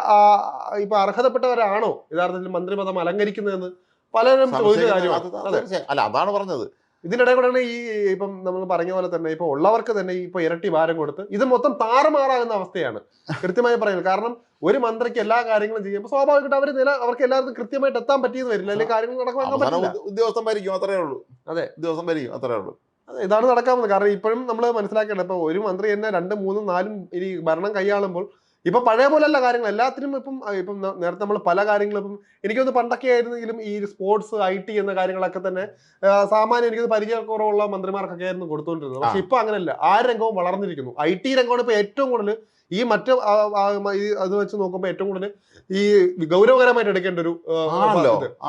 ഇപ്പൊ അർഹതപ്പെട്ടവരാണോ യഥാർത്ഥത്തിൽ മന്ത്രിപദം അലങ്കരിക്കുന്നതെന്ന് പലരും ചോദിച്ച കാര്യമാണ്. അല്ല അതാണ് പറഞ്ഞത്. ഇതിനിടെ കൂടെയാണ് ഈ ഇപ്പം നമ്മൾ പറഞ്ഞ പോലെ തന്നെ ഇപ്പൊ ഉള്ളവർക്ക് തന്നെ ഇപ്പൊ ഇരട്ടി ഭാരം കൊടുത്ത് ഇത് മൊത്തം താറുമാറാകുന്ന അവസ്ഥയാണ്. കൃത്യമായി പറയുന്നത്. കാരണം ഒരു മന്ത്രിക്ക് എല്ലാ കാര്യങ്ങളും ചെയ്യുമ്പോൾ സ്വാഭാവികമായിട്ട് അവർ നില അവർക്ക് എല്ലാവർക്കും കൃത്യമായിട്ട് എത്താൻ പറ്റിയെന്ന് വരില്ല. അല്ലെങ്കിൽ കാര്യങ്ങൾ നടക്കാൻ പറ്റില്ല. ഉദ്യ- ഉദ്യോഗസ്ഥൻ ഭരിക്കും അത്രേ ഉള്ളൂ. അതെ. ഉദ്യോഗസ്ഥൻ ഭരിക്കും അത്രേ ഉള്ളൂ. അതെ, ഇതാണ് നടക്കാവുന്നത് കാരണം ഇപ്പോഴും നമ്മൾ മനസ്സിലാക്കേണ്ടത്. ഇപ്പൊ ഒരു മന്ത്രി തന്നെ രണ്ടും മൂന്നും നാലും ഇനി ഭരണം കൈയാളുമ്പോൾ ഇപ്പൊ പഴയ പോലെയല്ല കാര്യങ്ങൾ. എല്ലാത്തിനും ഇപ്പം ഇപ്പം നേരത്തെ നമ്മൾ പല കാര്യങ്ങളും ഇപ്പം എനിക്കൊന്ന് പണ്ടൊക്കെ ആയിരുന്നെങ്കിലും ഈ സ്പോർട്സ് ഐ ടി എന്ന കാര്യങ്ങളൊക്കെ തന്നെ സാമാന്യം എനിക്കത് പരിചയക്കുറവുള്ള മന്ത്രിമാർക്കൊക്കെ ആയിരുന്നു കൊടുത്തുകൊണ്ടിരുന്നത് പക്ഷെ ഇപ്പൊ അങ്ങനെയല്ല. ആ രംഗവും വളർന്നിരിക്കുന്നു. ഐ ടി രംഗമാണ് ഇപ്പൊ ഏറ്റവും കൂടുതൽ ഈ മറ്റ് അത് വെച്ച് നോക്കുമ്പോൾ ഏറ്റവും കൂടുതൽ ഈ ഗൗരവകരമായിട്ട് എടുക്കേണ്ട ഒരു.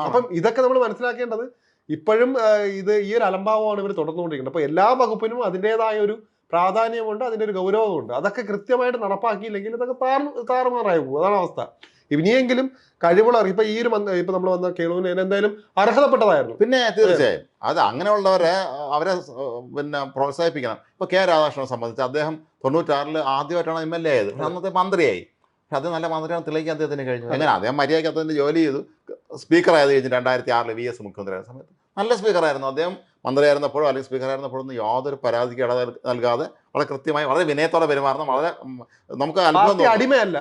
അപ്പം ഇതൊക്കെ നമ്മൾ മനസ്സിലാക്കേണ്ടത് ഇപ്പോഴും ഇത് ഈ ഒരു അലംഭാവമാണ് ഇവർ തുടർന്നുകൊണ്ടിരിക്കുന്നത്. അപ്പൊ എല്ലാ വകുപ്പിനും അതിന്റെതായ ഒരു പ്രാധാന്യമുണ്ട് അതിന്റെ ഒരു ഗൗരവമുണ്ട് അതൊക്കെ കൃത്യമായിട്ട് നടപ്പാക്കിയില്ലെങ്കിൽ ഇതൊക്കെ താർ താറുമാറായി പോകും. അതാണ് അവസ്ഥ. ഇനിയെങ്കിലും കഴിവുള്ളവർ ഇപ്പൊ ഈ ഒരു ഇപ്പൊ നമ്മൾ വന്ന കേളുവിന് എന്തായാലും അർഹതപ്പെട്ടതായിരുന്നു. പിന്നെ തീർച്ചയായും. അത് അങ്ങനെയുള്ളവരെ അവരെ പിന്നെ പ്രോത്സാഹിപ്പിക്കണം. ഇപ്പൊ കെ രാധാകൃഷ്ണനെ സംബന്ധിച്ച് അദ്ദേഹം തൊണ്ണൂറ്റാറിൽ ആദ്യമായിട്ടാണ് എം എൽ എ ആയത്. അന്നത്തെ മന്ത്രിയായി. പക്ഷെ അത് നല്ല മന്ത്രിയാണ്. തെളിയിക്കാൻ അദ്ദേഹത്തിന് കഴിഞ്ഞു. അങ്ങനെ അദ്ദേഹം മര്യാദയ്ക്ക് അദ്ദേഹത്തിന് ജോലി ചെയ്തു. സ്പീക്കർ ആയത് കഴിഞ്ഞ് രണ്ടായിരത്തി ആറിൽ വി എസ് മുഖ്യമന്ത്രിയായ സമയത്ത്. നല്ല സ്പീക്കറായിരുന്നു. അദ്ദേഹം മന്ത്രിയായിരുന്നപ്പോഴോ അല്ലെങ്കിൽ സ്പീക്കറായിരുന്നപ്പോഴോ ഒന്നും യാതൊരു പരാതിക്ക് ഇട നൽകാതെ വളരെ കൃത്യമായി വളരെ വിനയത്തോടെ പെരുമാറുന്ന. വളരെ നമുക്ക് അനുഭവം അടിമയല്ല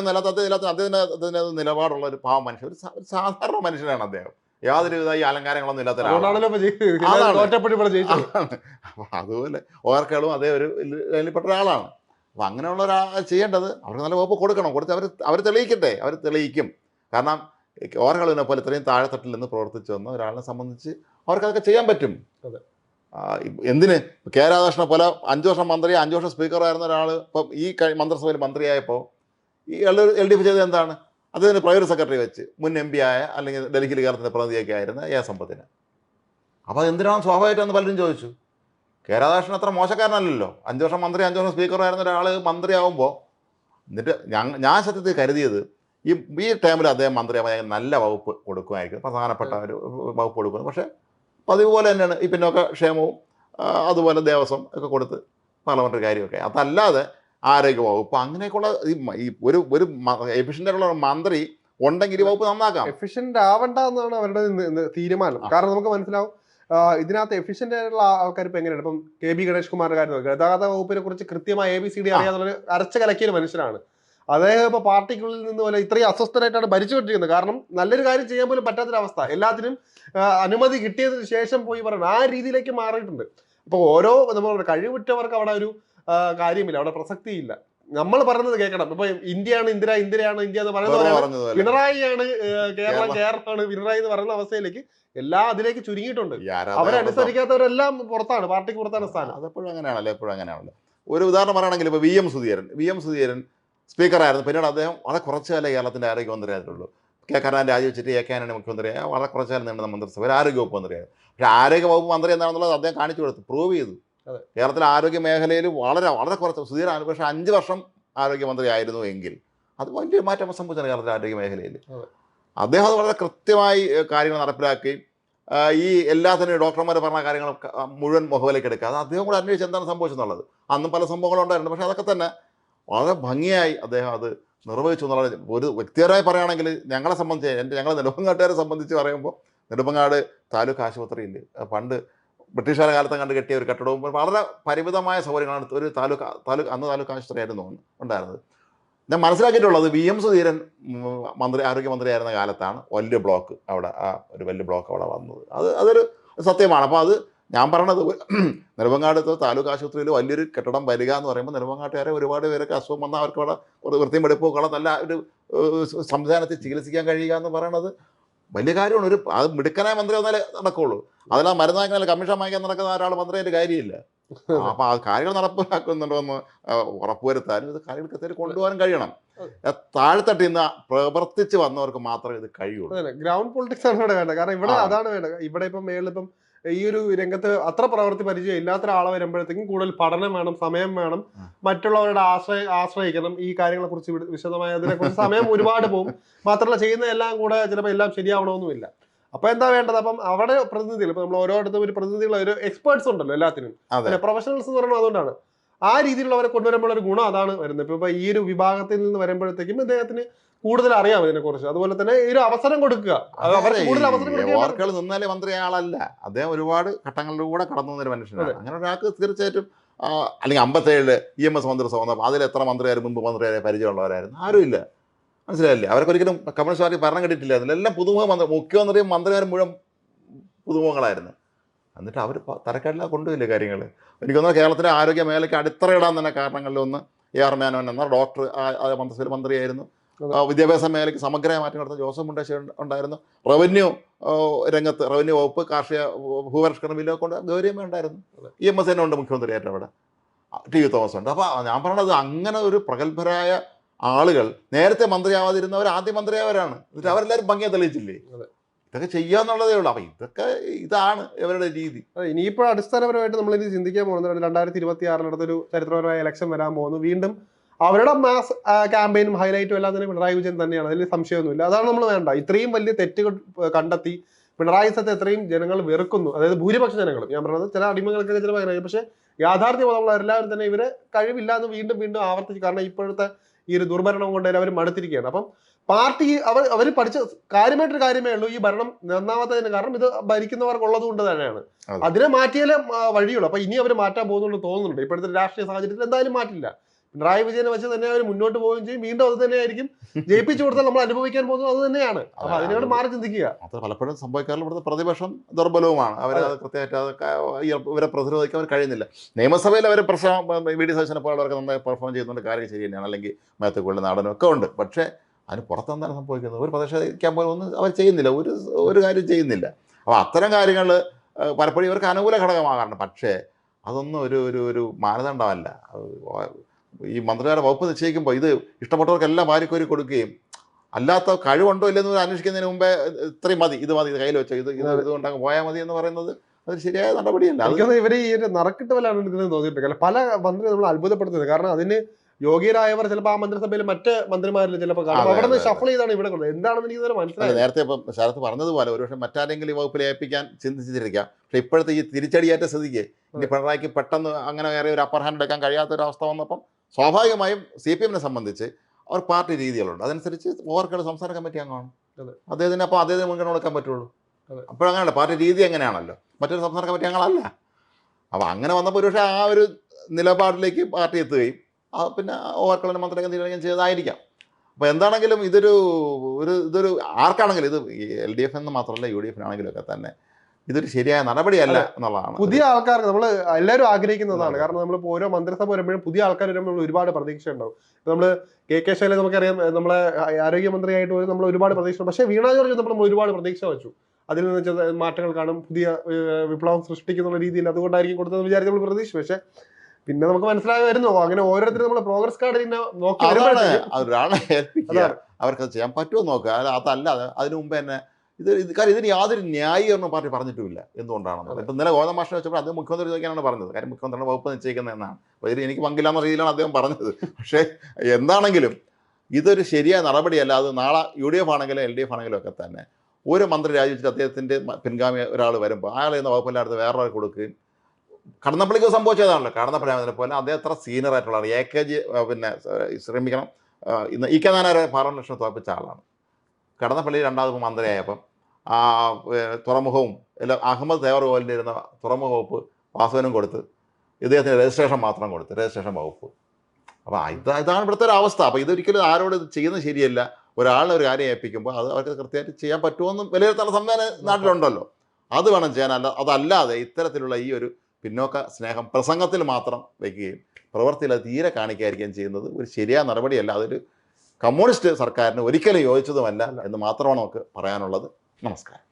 എന്നല്ലാത്ത അദ്ദേഹത്തിന് നിലപാടുള്ള ഒരു പാവ മനുഷ്യൻ ഒരു സാധാരണ മനുഷ്യനാണ് അദ്ദേഹം. യാതൊരു വിധ ഈ അലങ്കാരങ്ങളൊന്നും ഇല്ലാത്ത അതുപോലെ ഓർക്കളും അതേ ഒരു അതിൽപ്പെട്ട ഒരാളാണ്. അപ്പം അങ്ങനെയുള്ള ഒരാൾ ചെയ്യേണ്ടത് അവർക്ക് നല്ല വകുപ്പ് കൊടുക്കണം. കൊടുത്ത് അവർ അവർ തെളിയിക്കട്ടെ. അവർ തെളിയിക്കും. കാരണം ഓർക്കളിനെ പോലെ ഇത്രയും താഴെത്തട്ടിൽ നിന്ന് പ്രവർത്തിച്ചു വന്ന ഒരാളിനെ സംബന്ധിച്ച് അവർക്ക് അതൊക്കെ ചെയ്യാൻ പറ്റും. എന്തിന്? കെ രാധാകൃഷ്ണ പോലെ അഞ്ചു വർഷം മന്ത്രി അഞ്ചു വർഷം സ്പീക്കറായിരുന്ന ഒരാൾ ഇപ്പം ഈ മന്ത്രിസഭയിൽ മന്ത്രിയായപ്പോൾ ഈ എൽ എൽ ഡി എഫ് ചെയ്തത് എന്താണ്? അദ്ദേഹത്തിന് പ്രൈവറ്റ് സെക്രട്ടറി വെച്ച് മുൻ എം പി ആയ അല്ലെങ്കിൽ ഡൽഹി കേരളത്തിന്റെ പ്രതിനിധിയൊക്കെ ആയിരുന്ന എ സമ്പത്തിന് അപ്പോൾ എന്തിനാണ് സ്വാഭാവികമായിട്ടെന്ന് പലരും ചോദിച്ചു. കെ രാധാകൃഷ്ണൻ അത്ര മോശക്കാരനല്ലല്ലോ. അഞ്ച് വർഷം മന്ത്രി അഞ്ച് വർഷം സ്പീക്കറായിരുന്ന ഒരാൾ മന്ത്രിയാവുമ്പോൾ എന്നിട്ട് ഞാൻ ഞാൻ സത്യത്തിൽ കരുതിയത് ഈ ഈ ടൈമിൽ അദ്ദേഹം മന്ത്രിയാവാൻ നല്ല വകുപ്പ് കൊടുക്കുമായിരിക്കും. പ്രധാനപ്പെട്ട ഒരു വകുപ്പ് കൊടുക്കുന്നു. പക്ഷേ പതിവ് പോലെ തന്നെയാണ് ഈ പിന്നോക്ക ക്ഷേമവും അതുപോലെ ദേവസ്വം ഒക്കെ കൊടുത്ത് പാർലമെന്ററി കാര്യമൊക്കെ. അതല്ലാതെ ആരോഗ്യ വകുപ്പ് അങ്ങനെയൊക്കെയുള്ള ഈ ഒരു ഒരു എഫിഷ്യന്റ് ആയിട്ടുള്ള ഒരു മന്ത്രി ഉണ്ടെങ്കിൽ വകുപ്പ് നന്നാക്കാം. എഫിഷ്യന്റ് ആവണ്ട എന്നാണ് അവരുടെ തീരുമാനം. കാരണം നമുക്ക് മനസ്സിലാവും ഇതിനകത്ത് എഫിഷ്യന്റ് ആയിട്ടുള്ള ആൾക്കാർ ഇപ്പൊ എങ്ങനെയാണ്? ഇപ്പം കെ ബി ഗണേഷ് കുമാറിന്റെ കാര്യം നോക്കുക. ഗതാഗത വകുപ്പിനെ കുറിച്ച് കൃത്യമായി എ ബി സി ഡി. അറിയാവുന്ന അരച്ച കലക്കിയൊരു മനുഷ്യനാണ്. അദ്ദേഹം ഇപ്പൊ പാർട്ടിക്കുള്ളിൽ നിന്ന് പോലെ ഇത്രയും അസ്വസ്ഥരായിട്ടാണ് ഭരിച്ചുകൊണ്ടിരിക്കുന്നത്. കാരണം നല്ലൊരു കാര്യം ചെയ്യാൻ പോലും പറ്റാത്തൊരവസ്ഥ. എല്ലാത്തിനും അനുമതി കിട്ടിയതിന് ശേഷം പോയി പറയുന്നത്. ആ രീതിയിലേക്ക് മാറിയിട്ടുണ്ട്. അപ്പൊ ഓരോ നമ്മൾ കഴിവുറ്റവർക്ക് അവിടെ ഒരു കാര്യമില്ല. അവിടെ പ്രസക്തിയില്ല. നമ്മൾ പറയുന്നത് കേൾക്കണം. ഇപ്പൊ ഇന്ത്യയാണ് ഇന്ദിര ഇന്ദിരയാണ് ഇന്ത്യ എന്ന് പറയുന്നത് പിണറായിയാണ് കേരളം കേരളം. കേരളമാണ് പിണറായി എന്ന് പറയുന്ന അവസ്ഥയിലേക്ക് എല്ലാം അതിലേക്ക് ചുരുങ്ങിയിട്ടുണ്ട്. അവരനുസരിക്കാത്തവരെല്ലാം പുറത്താണ് പാർട്ടിക്ക് പുറത്താണ് സ്ഥാനം. അതെപ്പോഴും അങ്ങനെയാണല്ലോ എപ്പോഴും അങ്ങനെയാണല്ലോ. ഒരു ഉദാഹരണം പറയുകയാണെങ്കിൽ ഇപ്പോൾ V M Sudheeran. V M Sudheeran സ്പീക്കറായിരുന്നു. പിന്നീട് അദ്ദേഹം വളരെ കുറച്ച് കാലം കേരളത്തിന്റെ ആരോഗ്യമന്ത്രിയായിട്ടുള്ളൂ. കെ കരുണാൻ രാജിവെച്ചിട്ട് എ കെ ആന്റണി മുഖ്യമന്ത്രിയായ വളരെ കുറച്ച് കാലം നീണ്ടുന്ന മന്ത്രിസഭയിൽ ആരോഗ്യവകുപ്പ് മന്ത്രിയാണ്. പക്ഷേ ആരോഗ്യവകുപ്പ് മന്ത്രി എന്താണെന്നുള്ളത് അദ്ദേഹം കാണിച്ചു കൊടുത്തു. പ്രൂവ് ചെയ്തു. കേരളത്തിലെ ആരോഗ്യ മേഖലയിൽ വളരെ വളരെ കുറച്ച് സുധീരാണ് പക്ഷേ അഞ്ച് വർഷം ആരോഗ്യമന്ത്രി ആയിരുന്നു എങ്കിൽ അത് വലിയ മാറ്റം സംഭവിച്ചാണ് കേരളത്തിലെ ആരോഗ്യ മേഖലയിൽ. അദ്ദേഹം അത് വളരെ കൃത്യമായി കാര്യങ്ങൾ നടപ്പിലാക്കുകയും ഈ എല്ലാത്തിനും ഡോക്ടർമാർ പറഞ്ഞ കാര്യങ്ങൾ മുഴുവൻ മുഖവിലേക്ക് എടുക്കുക. അത് അദ്ദേഹം കൂടെ അന്വേഷിച്ച് എന്താണ് സംഭവിച്ചെന്നുള്ളത്. അന്നും പല സംഭവങ്ങളും ഉണ്ടായിരുന്നു പക്ഷേ അതൊക്കെ തന്നെ വളരെ ഭംഗിയായി അദ്ദേഹം അത് നിർവഹിച്ചു എന്നുള്ള ഒരു വ്യക്തിപരമായി പറയുകയാണെങ്കിൽ ഞങ്ങളെ സംബന്ധിച്ച് എന്റെ ഞങ്ങൾ നെടുമ്പങ്ങാട്ടുകാരെ സംബന്ധിച്ച് പറയുമ്പോൾ നെടുമ്പങ്ങാട് താലൂക്ക് ആശുപത്രിയിൽ പണ്ട് ബ്രിട്ടീഷുകാരുടെ കാലത്ത് കണ്ട് കെട്ടിയ ഒരു കെട്ടിടവും വളരെ പരിമിതമായ സൗകര്യങ്ങളാണ് ഒരു താലൂക്ക് താലൂക്ക് അന്ന് താലൂക്ക് ആശുപത്രി ആയിരുന്നു ഉണ്ടായിരുന്നത്. ഞാൻ മനസ്സിലാക്കിയിട്ടുള്ളത് വി എം സുധീരൻ മന്ത്രി മന്ത്രി ആരോഗ്യമന്ത്രിയായിരുന്ന കാലത്താണ് വലിയ ബ്ലോക്ക് അവിടെ ആ ഒരു വലിയ ബ്ലോക്ക് അവിടെ വന്നത്. അത് അതൊരു സത്യമാണ്. അപ്പോൾ അത് ഞാൻ പറഞ്ഞത് നെടുമ്പങ്ങാട്ട് താലൂക്ക് ആശുപത്രിയിൽ വലിയൊരു കെട്ടിടം വരിക എന്ന് പറയുമ്പോൾ നെടുമ്പങ്ങാട്ടുകാരെ ഒരുപാട് പേരൊക്കെ അസുഖം വന്നാൽ അവർക്ക് അവിടെ ഒരു വൃത്തിയും വെടുപ്പും നല്ല ഒരു സംവിധാനത്തിൽ ചികിത്സിക്കാൻ കഴിയുക എന്ന് പറയുന്നത് വലിയ കാര്യമാണ്. ഒരു അത് മിടുക്കനായ മന്ത്രി വന്നാലേ നടക്കുള്ളൂ. അതല്ല മരുന്ന് വാങ്ങിക്കാൻ കമ്മീഷൻ വാങ്ങിക്കാൻ നടക്കുന്ന ഒരാൾ മന്ത്രിയുടെ കാര്യമില്ല. അപ്പോൾ ആ കാര്യങ്ങൾ നടപ്പിലാക്കുന്നുണ്ടോ എന്ന് ഉറപ്പുവരുത്താനും ഇത് കാര്യങ്ങൾ കൃത്യത്തിൽ കൊണ്ടുപോകാനും കഴിയണം. ആ, നിന്ന് പ്രവർത്തിച്ച് വന്നവർക്ക് മാത്രമേ ഇത് കഴിയുള്ളൂ. ഗ്രൗണ്ട് പൊളിറ്റിക്സ് ആണ് ഇവിടെ വേണ്ടത്. കാരണം ഇവിടെ അതാണ് വേണ്ടത്. ഇവിടെ ഇപ്പം മേളിൽ ഇപ്പം ഈ ഒരു രംഗത്ത് അത്ര പ്രവൃത്തി പരിചയം ഇല്ലാത്ത ഒരാളെ വരുമ്പോഴത്തേക്കും കൂടുതൽ പഠനം വേണം സമയം വേണം. മറ്റുള്ളവരുടെ ആശ്രയ ആശ്രയിക്കണം. ഈ കാര്യങ്ങളെ കുറിച്ച് വിശദമായ അതിനെ കുറിച്ച് സമയം ഒരുപാട് പോകും. മാത്രമല്ല ചെയ്യുന്ന എല്ലാം കൂടെ ചിലപ്പോൾ എല്ലാം ശരിയാവണമെന്നുമില്ല. അപ്പൊ എന്താ വേണ്ടത്? അപ്പം അവിടെ പ്രതിനിധികൾ ഇപ്പൊ നമ്മൾ ഓരോരുത്തരും ഒരു പ്രതിനിധികൾ ഒരു എക്സ്പേർട്സ് ഉണ്ടല്ലോ എല്ലാത്തിനും. പ്രൊഫഷണൽസ് എന്ന് പറയുന്നത് അതുകൊണ്ടാണ്. ആ രീതിയിലുള്ളവരെ കൊണ്ടുവരുമ്പോൾ ഒരു ഗുണം അതാണ് വരുന്നത്. ഇപ്പൊ ഇപ്പൊ ഈ ഒരു വിഭാഗത്തിൽ നിന്ന് വരുമ്പോഴത്തേക്കും ഇദ്ദേഹത്തിന് കൂടുതൽ അറിയാം ഇതിനെ കുറിച്ച് അതുപോലെ തന്നെ ഒരു അവസരം കൊടുക്കുക. കൂടുതൽ അവസരം നിന്നാലേ മന്ത്രി ആളല്ല. അദ്ദേഹം ഒരുപാട് ഘട്ടങ്ങളിലൂടെ കടന്നു വന്നൊരു മനുഷ്യനാണ്. അങ്ങനെ ഒരാൾക്ക് തീർച്ചയായിട്ടും അല്ലെങ്കിൽ അമ്പത്തേഴിൽ ഇ എം എസ് മന്ത്രിസഭ വന്നപ്പോൾ അതിൽ എത്ര മന്ത്രിയാരും മുമ്പ് മന്ത്രിയാരെ പരിചയമുള്ളവരായിരുന്നു. ആരുമില്ല. മനസ്സിലായില്ലേ? അവർക്ക് ഒരിക്കലും കമ്മ്യൂണിസ്റ്റ് പാർട്ടി ഭരണം കിട്ടിയിട്ടില്ലായിരുന്നു എല്ലാം പുതുമുഖ മന്ത്രി മുഖ്യമന്ത്രിയും മന്ത്രിമാരും മുഴുവൻ പുതുമുഖങ്ങളായിരുന്നു. എന്നിട്ട് അവർ തരക്കേടില്ലാതെ കൊണ്ടുപോയില്ലേ കാര്യങ്ങൾ എനിക്ക് തോന്നുന്നു കേരളത്തിലെ ആരോഗ്യ മേഖലയ്ക്ക് അടിത്തറയിടാൻ തന്നെ കാരണങ്ങളിലൊന്ന് എ ആർ മേനോൻ എന്ന ഡോക്ടർ മന്ത്രിസഭയിൽ മന്ത്രിയായിരുന്നു. വിദ്യാഭ്യാസ മേഖലയ്ക്ക് സമഗ്രമായ മാറ്റം നടത്തുന്ന ജോസഫ് മുണ്ടശ്ശേരി ഉണ്ടായിരുന്നു. റവന്യൂ രംഗത്ത് റവന്യൂ വകുപ്പ് കാർഷിക ഭൂപരിഷ്കരണ ബില്ലൊക്കെ കൊണ്ട് ഗൗരവമേ ഉണ്ടായിരുന്നു. ഇ എം എസ് തന്നെ ഉണ്ട് മുഖ്യമന്ത്രിയായിട്ട് അവിടെ. ടി വി തോമസ് ഉണ്ട്. അപ്പോൾ ഞാൻ പറയണത് അങ്ങനെ ഒരു പ്രഗത്ഭരായ ആളുകൾ നേരത്തെ മന്ത്രിയാവാതിരുന്നവർ ആദ്യം മന്ത്രിയായവരാണ്. എന്നിട്ട് അവരെല്ലാവരും ഭംഗിയെ തെളിയിച്ചില്ലേ. ഇതൊക്കെ ചെയ്യാന്നുള്ളതേ ഉള്ളൂ. അപ്പം ഇതൊക്കെ ഇതാണ് ഇവരുടെ രീതി. ഇനിയിപ്പോൾ അടിസ്ഥാനപരമായിട്ട് നമ്മൾ ഇനി ചിന്തിക്കാൻ പോകുന്നത് രണ്ടായിരത്തി ഇരുപത്തി ആറിനടുത്തൊരു ചരിത്രപരമായ ഇലക്ഷൻ വരാൻ പോകുന്നു. വീണ്ടും അവരുടെ മാസ് ക്യാമ്പയിനും ഹൈലൈറ്റും എല്ലാം തന്നെ പിണറായി വിജയൻ തന്നെയാണ്. അതിൽ സംശയമൊന്നുമില്ല. അതാണ് നമ്മൾ വേണ്ട. ഇത്രയും വലിയ തെറ്റുകൾ ഏഹ്, കണ്ടെത്തി പിണറായി സത്തെ എത്രയും ജനങ്ങൾ വെറുക്കുന്നു. അതായത് ഭൂരിപക്ഷ ജനങ്ങളും. ഞാൻ പറഞ്ഞത് ചില അടിമകൾക്കൊക്കെ ചില ഭയങ്കര പക്ഷേ യാഥാർത്ഥ്യമുള്ള എല്ലാവരും തന്നെ ഇവരെ കഴിവില്ല എന്ന് വീണ്ടും വീണ്ടും ആവർത്തിച്ചു കാരണം ഇപ്പോഴത്തെ ഈ ഒരു ദുർഭരണം കൊണ്ട് അവർ മടുത്തിരിക്കുകയാണ്. അപ്പം പാർട്ടി അവർ അവർ പഠിച്ച കാര്യമായിട്ടൊരു കാര്യമേ ഉള്ളൂ. ഈ ഭരണം നന്നാവാത്തതിന് കാരണം ഇത് ഭരിക്കുന്നവർക്കുള്ളത് കൊണ്ട് തന്നെയാണ് അതിനെ മാറ്റിയാലേ വഴിയുള്ളൂ. അപ്പൊ ഇനി അവർ മാറ്റാൻ പോകുന്നുള്ളൂ തോന്നുന്നുണ്ട്. ഇപ്പോഴത്തെ രാഷ്ട്രീയ സാഹചര്യത്തിൽ എന്തായാലും മാറ്റില്ല. പിണറായി വിജയനെ വെച്ച് തന്നെ അവർ മുന്നോട്ട് പോവുകയും ചെയ്യും. വീണ്ടും അത് തന്നെയായിരിക്കും. ജയിപ്പിച്ചു കൊടുത്താൽ നമ്മൾ അനുഭവിക്കാൻ പോകുന്നത് അത് തന്നെയാണ്. അപ്പൊ അതെ, അതിനോട് മാറി ചിന്തിക്കുക. അത് പലപ്പോഴും സംഭവിക്കാറുള്ള ഇവിടുത്തെ പ്രതിപക്ഷം ദുർബലവുമാണ്. അവരെ അത്. കൃത്യമായിട്ട് അത് ഇവരെ പ്രതിരോധിക്കാൻ അവർ കഴിയുന്നില്ല. നിയമസഭയിൽ അവർ പ്രശ്നം വി ഡി സതീശനെ പോലുള്ളവർക്ക് നന്നായി പെർഫോം ചെയ്യുന്നുണ്ട്. കാര്യം ശരി തന്നെയാണ്. അല്ലെങ്കിൽ മേത്തക്കുള്ള നാടനും ഒക്കെ ഉണ്ട്. പക്ഷേ അതിന് പുറത്തെന്താണ് സംഭവിക്കുന്നത്? ഒരു പ്രതിഷേധിക്കാൻ പോലും ഒന്നും അവർ ചെയ്യുന്നില്ല. ഒരു ഒരു കാര്യം ചെയ്യുന്നില്ല. അപ്പോൾ അത്തരം കാര്യങ്ങൾ പലപ്പോഴും ഇവർക്ക് അനുകൂല ഘടകമാകാറുണ്ട്. പക്ഷേ അതൊന്നും ഒരു ഒരു ഒരു മാനദണ്ഡമല്ല. അത് ഈ മന്ത്രിമാരുടെ വകുപ്പ് നിശ്ചയിക്കുമ്പോൾ ഇത് ഇഷ്ടപ്പെട്ടവർക്കെല്ലാം വാരിക്കോരി കൊടുക്കുകയും അല്ലാത്ത കഴിവുണ്ടോ ഇല്ലെന്ന് അന്വേഷിക്കുന്നതിന് മുമ്പേ ഇത്രയും മതി ഇത് മതി ഇത് കയ്യിൽ വെച്ചോ ഇത് ഇത് ഇതുകൊണ്ട് അങ്ങ് പോയാൽ മതി എന്ന് പറയുന്നത് അത് ശരിയായ നടപടിയല്ല. അത് ഇവർ ഇവർ ഈ ഒരു നറക്കിട്ട് വല്ല എടുക്കുന്നത് തോന്നിയിട്ടുണ്ട് പല മന്ത്രി നമ്മൾ അത്ഭുതപ്പെടുത്തുന്നത്. കാരണം അതിന് യോഗ്യരായവർ ചിലപ്പോൾ ആ മന്ത്രിസഭയിൽ മറ്റ് മന്ത്രിമാരിൽ ചിലപ്പോൾ കാണും. അവിടെ നിന്ന് ഷഫിൾ ചെയ്താണ് ഇവിടെ കൊണ്ടത് എന്താണെന്ന് എനിക്ക് ഇതുവരെ അല്ല, നേരത്തെ ഇപ്പം ശരത്ത് പറഞ്ഞതുപോലെ ഒരുപക്ഷെ മറ്റാരെങ്കിലും ഈ വകുപ്പിൽ ഏൽപ്പിക്കാൻ ചിന്തിച്ചിരിക്കാം. പക്ഷെ ഇപ്പോഴത്തെ ഈ തിരിച്ചടിയേറ്റ സ്ഥിതിക്ക് ഇനി പിണറായിക്ക് പെട്ടെന്ന് അങ്ങനെ വേറെ ഒരു അപ്പർ ഹാൻഡ് എടുക്കാൻ കഴിയാത്ത ഒരു അവസ്ഥ വന്നപ്പം സ്വാഭാവികമായും സി പി എമ്മിനെ സംബന്ധിച്ച് അവർ പാർട്ടി രീതികളുണ്ട്. അതനുസരിച്ച് ഓവർക്കേട് സംസ്ഥാന കമ്മിറ്റി അംഗമാണ്. അദ്ദേഹത്തിന് അപ്പോൾ അദ്ദേഹത്തിന് മുൻഗണന കൊടുക്കാൻ പറ്റുള്ളൂ. അപ്പോഴങ്ങനെയല്ല പാർട്ടി രീതി എങ്ങനെയാണല്ലോ? മറ്റൊരു സംസ്ഥാന കമ്മിറ്റി അംഗങ്ങളല്ല അപ്പോൾ അങ്ങനെ വന്നപ്പോൾ ഒരുപക്ഷെ ആ ഒരു നിലപാടിലേക്ക് പാർട്ടി എത്തുകയും പിന്നെ ഓവർക്കളന് മന്ത്രിയൊക്കെ തീരുമാനം ചെയ്തതായിരിക്കാം. അപ്പോൾ എന്താണെങ്കിലും ഇതൊരു ഒരു ഇതൊരു ആർക്കാണെങ്കിലും ഇത് എൽ ഡി എഫ് എന്ന് മാത്രമല്ല യു ഡി എഫിനാണെങ്കിലും ഒക്കെ തന്നെ ഇതൊരു ശരിയായ നടപടിയല്ല എന്നുള്ളതാണ്. പുതിയ ആൾക്കാർക്ക് നമ്മൾ എല്ലാവരും ആഗ്രഹിക്കുന്നതാണ്. കാരണം നമ്മൾ ഓരോ മന്ത്രിസഭ വരുമ്പോഴും പുതിയ ആൾക്കാർ വരുമ്പോൾ നമ്മൾ ഒരുപാട് പ്രതീക്ഷ ഉണ്ടാവും നമ്മൾ കെ കെ ശൈലജ നമുക്കറിയാം നമ്മളെ ആരോഗ്യമന്ത്രിയായിട്ട് നമ്മൾ ഒരുപാട് പ്രതീക്ഷ പക്ഷേ വീണ ജോർജ് നമ്മൾ ഒരുപാട് പ്രതീക്ഷ വെച്ചു. അതിൽ നിന്ന് ചില മാറ്റങ്ങൾ കാണും പുതിയ വിപ്ലവം സൃഷ്ടിക്കുന്ന രീതിയിൽ അതുകൊണ്ടായിരിക്കും കൊടുത്തതെന്ന് വിചാരിച്ച് നമ്മൾ പ്രതീക്ഷിച്ചു പക്ഷേ പിന്നെ നമുക്ക് മനസ്സിലായി വരുന്നു. അങ്ങനെ ഓരോരുത്തരും നമ്മൾ പ്രോഗ്രസ് കാർഡ് ഇങ്ങനെ നോക്കി ഒരാളെ ഏൽപ്പിക്കുക. ചെയ്യാൻ പറ്റുമോ നോക്കുക. അതല്ല അതിനു മുമ്പ് തന്നെ ഇത് ഇത് കാര്യം ഇതിന് യാതൊരു ന്യായീകരണം പാർട്ടി പറഞ്ഞിട്ടുമില്ല. എന്തുകൊണ്ടാണെന്ന്. ഇപ്പം ഇന്നലെ ഗോതം മാഷിനെ വെച്ചപ്പോൾ അദ്ദേഹം മുഖ്യമന്ത്രി ചോദിക്കാനാണ് പറഞ്ഞത്. കാര്യം മുഖ്യമന്ത്രിയുടെ വകുപ്പ് നിശ്ചയിക്കുന്നത് എന്നാണ്. അപ്പോൾ ഇതിൽ എനിക്ക് പങ്കില്ലാന്ന രീതിയിലാണ് അദ്ദേഹം പറഞ്ഞത്. പക്ഷേ എന്താണെങ്കിലും ഇതൊരു ശരിയായ നടപടിയല്ല. അത് നാളെ യു ഡി എഫ് ആണെങ്കിലും എൽ ഡി എഫ് ആണെങ്കിലും ഒക്കെ തന്നെ ഒരു മന്ത്രി രാജിവെച്ചിട്ട് അദ്ദേഹത്തിന്റെ പിൻഗാമി ഒരാൾ വരുമ്പോൾ അയാൾ എന്ന വകുപ്പില്ലാത്ത വേറൊരാൾ കൊടുക്കുകയും കടന്നപ്പള്ളിക്ക് സംഭവിച്ചതാണല്ലോ. കടന്നപ്പള്ളി പോലെ അദ്ദേഹം എത്ര സീനിയർ ആയിട്ടുള്ള ആൾ എ കെ ജി പിന്നെ ശ്രമിക്കണം. ഇന്ന് ഇ കെ ലക്ഷം തോൽപ്പിച്ച ആളാണ്. കടന്നപ്പള്ളി രണ്ടാമത് മന്ത്രിയായപ്പം തുറമുഖവും എല്ലാം അഹമ്മദ് തേവർകോലിന്റെ ഇരുന്ന തുറമുഖ വകുപ്പ് വാസവനും കൊടുത്ത് ഇദ്ദേഹത്തിന് രജിസ്ട്രേഷൻ മാത്രം കൊടുത്ത് രജിസ്ട്രേഷൻ വകുപ്പ്. അപ്പോൾ ഇത് ഇതാണ് ഇവിടുത്തെ ഒരു അവസ്ഥ. അപ്പോൾ ഇതൊരിക്കലും ആരോട് ഇത് ചെയ്യുന്നത് ശരിയല്ല. ഒരാളെ ഒരു കാര്യം ഏൽപ്പിക്കുമ്പോൾ അത് അവർക്ക് കൃത്യമായിട്ട് ചെയ്യാൻ പറ്റുമെന്ന് വിലയിരുത്താനുള്ള സംവിധാനം നാട്ടിലുണ്ടല്ലോ. അത് വേണം ചെയ്യാനല്ല അതല്ലാതെ ഇത്തരത്തിലുള്ള ഈ ഒരു പിന്നോക്ക സ്നേഹം പ്രസംഗത്തിൽ മാത്രം വയ്ക്കുകയും പ്രവൃത്തിയിൽ അത് തീരെ കാണിക്കാതിരിക്കുകയും ചെയ്യുന്നത് ഒരു ശരിയായ നടപടിയല്ല. അതൊരു കമ്മ്യൂണിസ്റ്റ് സർക്കാരിന് ഒരിക്കലും യോജിച്ചതുമല്ല എന്ന് മാത്രമാണ് നമുക്ക് പറയാനുള്ളത്. നമസ്കാരം.